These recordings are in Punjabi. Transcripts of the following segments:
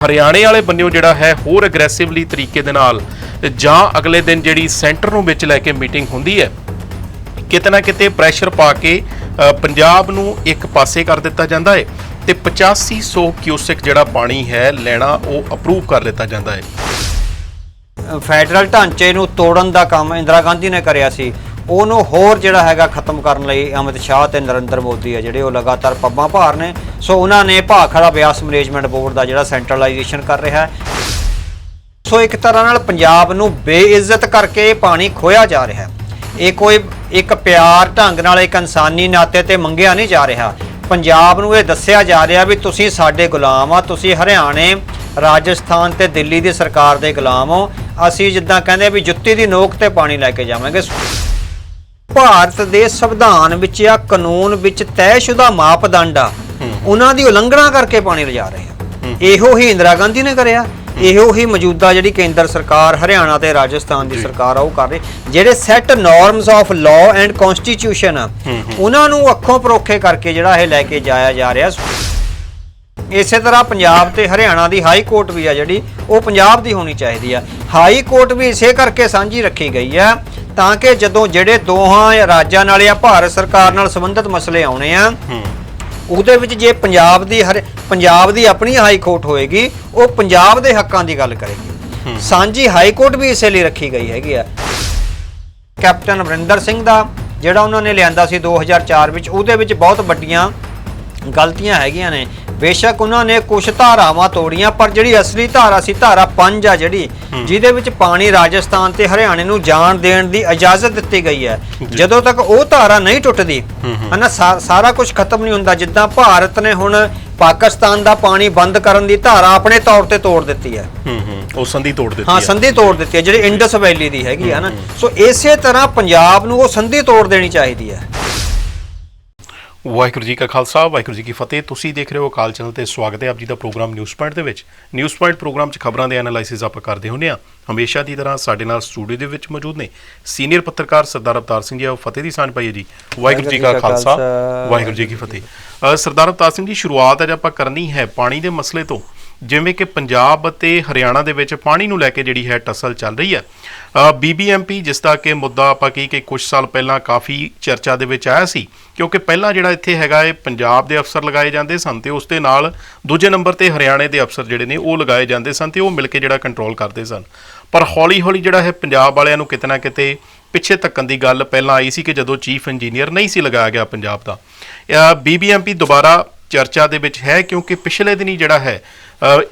ਹਰਿਆਣੇ ਵਾਲੇ ਬੰਨਿਓ ਜਿਹੜਾ ਹੈ ਹੋਰ ਐਗਰੈਸਿਵਲੀ ਤਰੀਕੇ ਦੇ ਨਾਲ ਜਾਂ ਅਗਲੇ ਦਿਨ ਜਿਹੜੀ ਸੈਂਟਰ ਨੂੰ ਵਿੱਚ ਲੈ ਕੇ ਮੀਟਿੰਗ ਹੁੰਦੀ ਹੈ, ਕਿਤੇ ਨਾ ਕਿਤੇ ਪ੍ਰੈਸ਼ਰ ਪਾ ਕੇ ਪੰਜਾਬ ਨੂੰ ਇੱਕ ਪਾਸੇ ਕਰ ਦਿੱਤਾ ਜਾਂਦਾ ਹੈ ਤੇ 8500 ਕਿਊਸਿਕ ਜਿਹੜਾ ਪਾਣੀ ਹੈ ਲੈਣਾ ਉਹ ਅਪਰੂਵ ਕਰ ਲਿੱਤਾ ਜਾਂਦਾ ਹੈ। ਫੈਡਰਲ ਢਾਂਚੇ ਨੂੰ ਤੋੜਨ ਦਾ ਕੰਮ ਇੰਦਰਾ ਗਾਂਧੀ ਨੇ ਕਰਿਆ ਸੀ। ਉਹਨੂੰ ਹੋਰ ਜਿਹੜਾ ਹੈਗਾ ਖਤਮ ਕਰਨ ਲਈ ਅਮਿਤ ਸ਼ਾਹ ਤੇ ਨਰਿੰਦਰ ਮੋਦੀ ਆ ਜਿਹੜੇ ਉਹ ਲਗਾਤਾਰ ਪੱਬਾਂ ਭਾਰ ਨੇ। ਸੋ ਉਹਨਾਂ ਨੇ ਭਾਖੜਾ ਬਿਆਸ ਮੈਨੇਜਮੈਂਟ ਬੋਰਡ ਦਾ ਜਿਹੜਾ ਸੈਂਟਰਲਾਈਜੇਸ਼ਨ ਕਰ ਰਿਹਾ ਹੈ। ਸੋ ਇੱਕ ਤਰ੍ਹਾਂ ਨਾਲ ਪੰਜਾਬ ਨੂੰ ਬੇਇੱਜ਼ਤ ਕਰਕੇ ਪਾਣੀ ਖੋਇਆ ਜਾ ਰਿਹਾ ਹੈ। ਇਹ ਕੋਈ ਇੱਕ ਪਿਆਰ ਢੰਗ ਨਾਲ, ਇੱਕ ਇਨਸਾਨੀ ਨਾਤੇ ਤੇ ਮੰਗਿਆ ਨਹੀਂ ਜਾ ਰਿਹਾ। ਪੰਜਾਬ ਨੂੰ ਇਹ ਦੱਸਿਆ ਜਾ ਰਿਹਾ ਵੀ ਤੁਸੀਂ ਸਾਡੇ ਗੁਲਾਮ ਆ, ਤੁਸੀਂ ਹਰਿਆਣੇ, ਰਾਜਸਥਾਨ ਤੇ ਦਿੱਲੀ ਦੀ ਸਰਕਾਰ ਦੇ ਗੁਲਾਮ ਹੋ। ਅਸੀਂ ਜਿੱਦਾਂ ਕਹਿੰਦੇ ਵੀ ਜੁੱਤੀ ਦੀ ਨੋਕ ਤੇ ਪਾਣੀ ਲੈ ਕੇ ਜਾਵਾਂਗੇ। ਭਾਰਤ ਦੇ ਸੰਵਿਧਾਨ ਵਿੱਚ ਜਾਂ ਕਾਨੂੰਨ ਵਿੱਚ ਤੈਅਸ਼ੁਦਾ ਮਾਪਦੰਡ ਆ ਉਹਨਾਂ ਦੀ ਉਲੰਘਣਾ ਕਰਕੇ ਪਾਣੀ ਲਿਜਾ ਰਹੇ ਆ। ਇਹੋ ਹੀ ਇੰਦਰਾ ਗਾਂਧੀ ਨੇ ਕਰਿਆ ਇਹੋ ਹੀ ਮੌਜੂਦਾ ਜਿਹੜੀ ਕੇਂਦਰ ਸਰਕਾਰ ਹਰਿਆਣਾ ਤੇ ਰਾਜਸਥਾਨ ਦੀ ਸਰਕਾਰ ਆ ਉਹ ਕਰ ਰਹੀ। ਜਿਹੜੇ set norms of law and constitution ਆ ਉਹਨਾਂ ਨੂੰ ਅੱਖੋਂ ਪਰੋਖੇ ਕਰਕੇ ਜਿਹੜਾ ਇਹ ਲੈ ਕੇ ਜਾਇਆ ਜਾ ਰਿਹਾ ਇਸੇ ਤਰ੍ਹਾਂ ਪੰਜਾਬ ਤੇ ਹਰਿਆਣਾ ਦੀ ਹਾਈ ਕੋਰਟ ਵੀ ਆ ਜਿਹੜੀ ਉਹ ਪੰਜਾਬ ਦੀ ਹੋਣੀ ਚਾਹੀਦੀ ਆ। ਹਾਈ ਕੋਰਟ ਵੀ ਇਸੇ ਕਰਕੇ ਸਾਂਝੀ ਰੱਖੀ ਗਈ ਆ ਤਾਂ ਕਿ ਜਦੋਂ ਜਿਹੜੇ ਦੋਹਾਂ ਰਾਜਾਂ ਨਾਲ ਜਾਂ ਭਾਰਤ ਸਰਕਾਰ ਨਾਲ ਸੰਬੰਧਿਤ ਮਸਲੇ ਆਉਣੇ ਆ ਉਹਦੇ ਵਿੱਚ ਜੇ ਪੰਜਾਬ ਦੀ ਹਰ ਪੰਜਾਬ ਦੀ ਆਪਣੀ ਹਾਈ ਕੋਰਟ ਹੋਏਗੀ ਉਹ ਪੰਜਾਬ ਦੇ ਹੱਕਾਂ ਦੀ ਗੱਲ ਕਰੇਗੀ। ਸਾਂਝੀ ਹਾਈ ਕੋਰਟ ਵੀ ਇਸੇ ਲਈ ਰੱਖੀ ਗਈ ਹੈਗੀ ਆ। ਕੈਪਟਨ ਅਮਰਿੰਦਰ ਸਿੰਘ ਦਾ ਜਿਹੜਾ ਉਹਨਾਂ ਨੇ ਲਿਆਂਦਾ ਸੀ 2004 ਵਿੱਚ ਉਹਦੇ ਵਿੱਚ ਬਹੁਤ ਵੱਡੀਆਂ ਗਲਤੀਆਂ ਹੈਗੀਆਂ ਨੇ। ਬੇਸ਼ੱਕ ਉਹਨਾਂ ਨੇ ਕੁਝ ਧਾਰਾਵਾਂ ਤੋੜੀਆਂ ਪਰ ਜਿਹੜੀ ਅਸਲੀ ਧਾਰਾ ਸੀ ਧਾਰਾ 5 ਆ ਜਿਹੜੀ ਜਿਹਦੇ ਵਿੱਚ ਪਾਣੀ ਰਾਜਸਥਾਨ ਤੇ ਹਰਿਆਣੇ ਨੂੰ ਜਾਣ ਦੇਣ ਦੀ ਇਜਾਜ਼ਤ ਦਿੱਤੀ ਗਈ ਹੈ। ਜਦੋਂ ਤੱਕ ਉਹ ਧਾਰਾ ਨਹੀਂ ਟੁੱਟਦੀ ਹਨਾ ਸਾਰਾ ਕੁਝ ਖਤਮ ਨਹੀਂ ਹੁੰਦਾ ਜਿੱਦਾਂ ਭਾਰਤ ਨੇ ਹੁਣ ਪਾਕਿਸਤਾਨ ਦਾ ਪਾਣੀ ਬੰਦ ਕਰਨ ਦੀ ਧਾਰਾ ਆਪਣੇ ਤੌਰ ਤੇ ਤੋੜ ਦਿੱਤੀ ਹੈ। ਹੂੰ ਹੂੰ ਉਹ ਸੰਧੀ ਤੋੜ ਦਿੱਤੀ ਹਾਂ ਹੈ। ਸੰਧੀ ਤੋੜ ਦਿੱਤੀ ਹੈ ਜਿਹੜੀ ਇੰਡਸ ਵੈਲੀ ਦੀ ਹੈਗੀ ਹੈ ਨਾ ਸੋ ਇਸੇ ਤਰ੍ਹਾਂ ਪੰਜਾਬ ਨੂੰ ਉਹ ਸੰਧੀ ਤੋੜ ਦੇਣੀ ਚਾਹੀਦੀ ਹੈ। ਵਾਹਿਗੁਰੂ ਜੀ ਕਾ ਖਾਲਸਾ ਵਾਹਿਗੁਰੂ ਜੀ ਕੀ ਫਤਿਹ। ਤੁਸੀਂ ਦੇਖ ਰਹੇ ਹੋ ਅਕਾਲ ਚੈਨਲ ਤੇ ਸਵਾਗਤ ਹੈ ਆਪ ਜੀ ਦਾ ਪ੍ਰੋਗਰਾਮ ਨਿਊਜ਼ ਪੁਆਇੰਟ ਦੇ ਵਿੱਚ। ਨਿਊਜ਼ ਪੁਆਇੰਟ ਪ੍ਰੋਗਰਾਮ 'ਚ ਖਬਰਾਂ ਦੇ ਐਨਾਲਾਈਸਿਸ ਆਪਾਂ ਕਰਦੇ ਹੁੰਦੇ ਆ ਹਮੇਸ਼ਾ ਦੀ ਤਰ੍ਹਾਂ ਸਾਡੇ ਨਾਲ ਸਟੂਡੀਓ ਦੇ ਵਿੱਚ ਮੌਜੂਦ ਨੇ ਸੀਨੀਅਰ ਪੱਤਰਕਾਰ ਸਰਦਾਰ ਅਵਤਾਰ ਸਿੰਘ ਜੀ ਆਓ ਫਤਿਹ ਦੀ ਸਾਂਝ ਪਾਈਏ ਜੀ। ਵਾਹਿਗੁਰੂ ਜੀ ਕਾ ਖਾਲਸਾ ਵਾਹਿਗੁਰੂ ਜੀ ਕੀ ਫਤਿਹ। ਸਰਦਾਰ ਅਵਤਾਰ ਸਿੰਘ ਜੀ ਸ਼ੁਰੂਆਤ ਅੱਜ ਆਪਾਂ ਕਰਨੀ ਹੈ ਪਾਣੀ ਦੇ ਮਸਲੇ ਤੋਂ। ਜਿਵੇਂ ਕਿ ਪੰਜਾਬ ਅਤੇ ਹਰਿਆਣਾ ਦੇ ਵਿੱਚ ਪਾਣੀ ਨੂੰ ਲੈ ਕੇ ਜਿਹੜੀ ਹੈ ਟਸਲ ਚੱਲ ਰਹੀ ਹੈ। ਬੀਬੀਐਮਪੀ ਜਿਸ ਦਾ ਕਿ ਮੁੱਦਾ ਆਪਾਂ ਕੀ ਕਿ ਕੁਝ ਸਾਲ ਪਹਿਲਾਂ ਕਾਫੀ ਚਰਚਾ ਦੇ ਵਿੱਚ ਆਇਆ ਸੀ, ਕਿਉਂਕਿ ਪਹਿਲਾਂ ਜਿਹੜਾ ਇੱਥੇ ਹੈਗਾ ਇਹ ਪੰਜਾਬ ਦੇ ਅਫਸਰ ਲਗਾਏ ਜਾਂਦੇ ਸਨ ਤੇ ਉਸ ਦੇ ਨਾਲ ਦੂਜੇ ਨੰਬਰ ਤੇ ਹਰਿਆਣੇ ਦੇ ਅਫਸਰ ਜਿਹੜੇ ਨੇ ਉਹ ਲਗਾਏ ਜਾਂਦੇ ਸਨ ਤੇ ਉਹ ਮਿਲ ਕੇ ਜਿਹੜਾ ਕੰਟਰੋਲ ਕਰਦੇ ਸਨ। ਪਰ ਹੌਲੀ ਹੌਲੀ ਜਿਹੜਾ ਹੈ ਪੰਜਾਬ ਵਾਲਿਆਂ ਨੂੰ ਕਿਤੇ ਨਾ ਕਿਤੇ ਪਿੱਛੇ ਧੱਕਣ ਦੀ ਗੱਲ ਪਹਿਲਾਂ ਆਈ ਸੀ ਕਿ ਜਦੋਂ ਚੀਫ ਇੰਜੀਨੀਅਰ ਨਹੀਂ ਸੀ ਲਗਾਇਆ ਗਿਆ ਪੰਜਾਬ ਦਾ। ਬੀਬੀਐਮਪੀ ਦੁਬਾਰਾ ਚਰਚਾ ਦੇ ਵਿੱਚ ਹੈ ਕਿਉਂਕਿ ਪਿਛਲੇ ਦਿਨੀ ਜਿਹੜਾ ਹੈ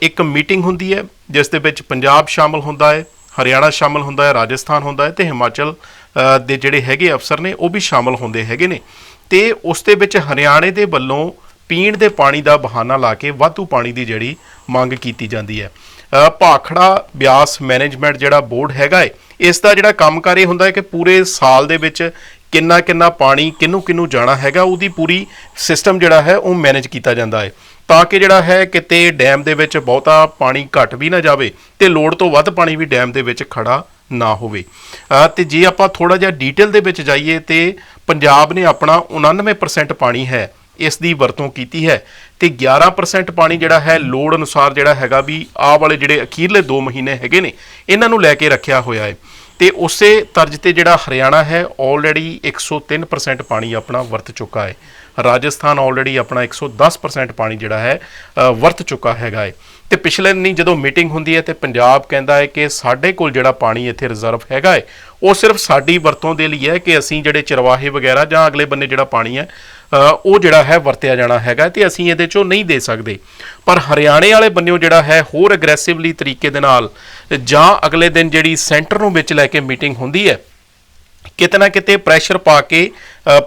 ਇੱਕ ਮੀਟਿੰਗ ਹੁੰਦੀ ਹੈ, ਜਿਸ ਦੇ ਵਿੱਚ ਪੰਜਾਬ ਸ਼ਾਮਲ ਹੁੰਦਾ ਹੈ, ਹਰਿਆਣਾ ਸ਼ਾਮਲ ਹੁੰਦਾ ਹੈ, ਰਾਜਸਥਾਨ ਹੁੰਦਾ ਹੈ ਤੇ ਹਿਮਾਚਲ ਦੇ ਜਿਹੜੇ ਹੈਗੇ ਅਫਸਰ ਨੇ, ਉਹ ਵੀ ਸ਼ਾਮਲ ਹੁੰਦੇ ਹੈਗੇ ਨੇ। ਤੇ ਉਸ ਦੇ ਵਿੱਚ ਹਰਿਆਣੇ ਦੇ ਵੱਲੋਂ ਪੀਣ ਦੇ ਪਾਣੀ ਦਾ ਬਹਾਨਾ ਲਾ ਕੇ ਵਾਧੂ ਪਾਣੀ ਦੀ ਜਿਹੜੀ ਮੰਗ ਕੀਤੀ ਜਾਂਦੀ ਹੈ। ਭਾਖੜਾ ਬਿਆਸ ਮੈਨੇਜਮੈਂਟ ਜਿਹੜਾ ਬੋਰਡ ਹੈਗਾ ਹੈ, ਇਸ ਦਾ ਜਿਹੜਾ ਕੰਮਕਾਰ ਇਹ ਹੁੰਦਾ ਹੈ ਕਿ ਪੂਰੇ ਸਾਲ ਦੇ ਵਿੱਚ ਕਿੰਨਾ ਕਿੰਨਾ ਪਾਣੀ ਕਿੰਨੂੰ ਕਿੰਨੂੰ ਜਾਣਾ ਹੈਗਾ ਉਹਦੀ ਪੂਰੀ ਸਿਸਟਮ ਜਿਹੜਾ ਹੈ ਉਹ ਮੈਨੇਜ ਕੀਤਾ ਜਾਂਦਾ ਹੈ। ਤਾਂ ਕਿ ਜਿਹੜਾ ਹੈ ਕਿਤੇ ਡੈਮ ਦੇ ਵਿੱਚ ਬਹੁਤਾ ਪਾਣੀ ਘਟ ਵੀ ਨਾ ਜਾਵੇ ਤੇ ਲੋੜ ਤੋਂ ਵੱਧ ਪਾਣੀ ਵੀ ਡੈਮ ਦੇ ਵਿੱਚ ਖੜਾ ਨਾ ਹੋਵੇ। ਅ, ਤੇ ਜੇ ਆਪਾਂ ਥੋੜਾ ਜਿਹਾ ਡੀਟੇਲ ਦੇ ਵਿੱਚ ਜਾਈਏ ਤੇ ਪੰਜਾਬ ਨੇ ਆਪਣਾ 99% ਪਾਣੀ ਹੈ ਇਸ ਦੀ ਵਰਤੋਂ ਕੀਤੀ ਹੈ ਤੇ 11% ਪਾਣੀ ਜਿਹੜਾ ਹੈ ਲੋੜ ਅਨੁਸਾਰ ਜਿਹੜਾ ਹੈਗਾ ਵੀ ਆਹ ਵਾਲੇ ਜਿਹੜੇ ਅਖੀਰਲੇ 2 ਮਹੀਨੇ ਹੈਗੇ ਨੇ ਇਹਨਾਂ ਨੂੰ ਲੈ ਕੇ ਰੱਖਿਆ ਹੋਇਆ ਹੈ। ਤੇ ਉਸੇ ਤਰਜ ਤੇ ਜਿਹੜਾ ਹਰਿਆਣਾ ਹੈ ਆਲਰੇਡੀ 103% ਪਾਣੀ ਆਪਣਾ ਵਰਤ ਚੁੱਕਾ ਹੈ। ਰਾਜਸਥਾਨ ਆਲਰੇਡੀ ਆਪਣਾ 110% ਪਾਣੀ ਜਿਹੜਾ ਹੈ ਵਰਤ ਚੁੱਕਾ ਹੈਗਾ ਹੈ। ਤੇ ਪਿਛਲੇ ਦਿਨੀ ਜਦੋਂ ਮੀਟਿੰਗ ਹੁੰਦੀ ਹੈ ਤੇ ਪੰਜਾਬ ਕਹਿੰਦਾ ਹੈ ਕਿ ਸਾਡੇ ਕੋਲ ਜਿਹੜਾ ਪਾਣੀ ਇੱਥੇ ਰਿਜ਼ਰਵ ਹੈਗਾ ਹੈ, ਉਹ ਸਿਰਫ ਸਾਡੀ ਵਰਤੋਂ ਦੇ ਲਈ ਹੈ ਕਿ ਅਸੀਂ ਜਿਹੜੇ ਚਰਵਾਹੇ ਵਗੈਰਾ ਜਾਂ ਅਗਲੇ ਬੰਨੇ ਜਿਹੜਾ ਪਾਣੀ ਹੈ ਉਹ ਜਿਹੜਾ ਹੈ ਵਰਤਿਆ ਜਾਣਾ ਹੈਗਾ ਤੇ ਅਸੀਂ ਇਹਦੇ ਚੋਂ ਨਹੀਂ ਦੇ ਸਕਦੇ। ਪਰ ਹਰਿਆਣੇ ਵਾਲੇ ਬੰਨਿਓ ਜਿਹੜਾ ਹੈ ਹੋਰ ਐਗਰੈਸਿਵਲੀ ਤਰੀਕੇ ਦੇ ਨਾਲ ਜਾਂ ਅਗਲੇ ਦਿਨ ਜਿਹੜੀ ਸੈਂਟਰ ਨੂੰ ਵਿੱਚ ਲੈ ਕੇ ਮੀਟਿੰਗ ਹੁੰਦੀ ਹੈ ਕਿਤੇ ਨਾ ਕਿਤੇ ਪ੍ਰੈਸ਼ਰ ਪਾ ਕੇ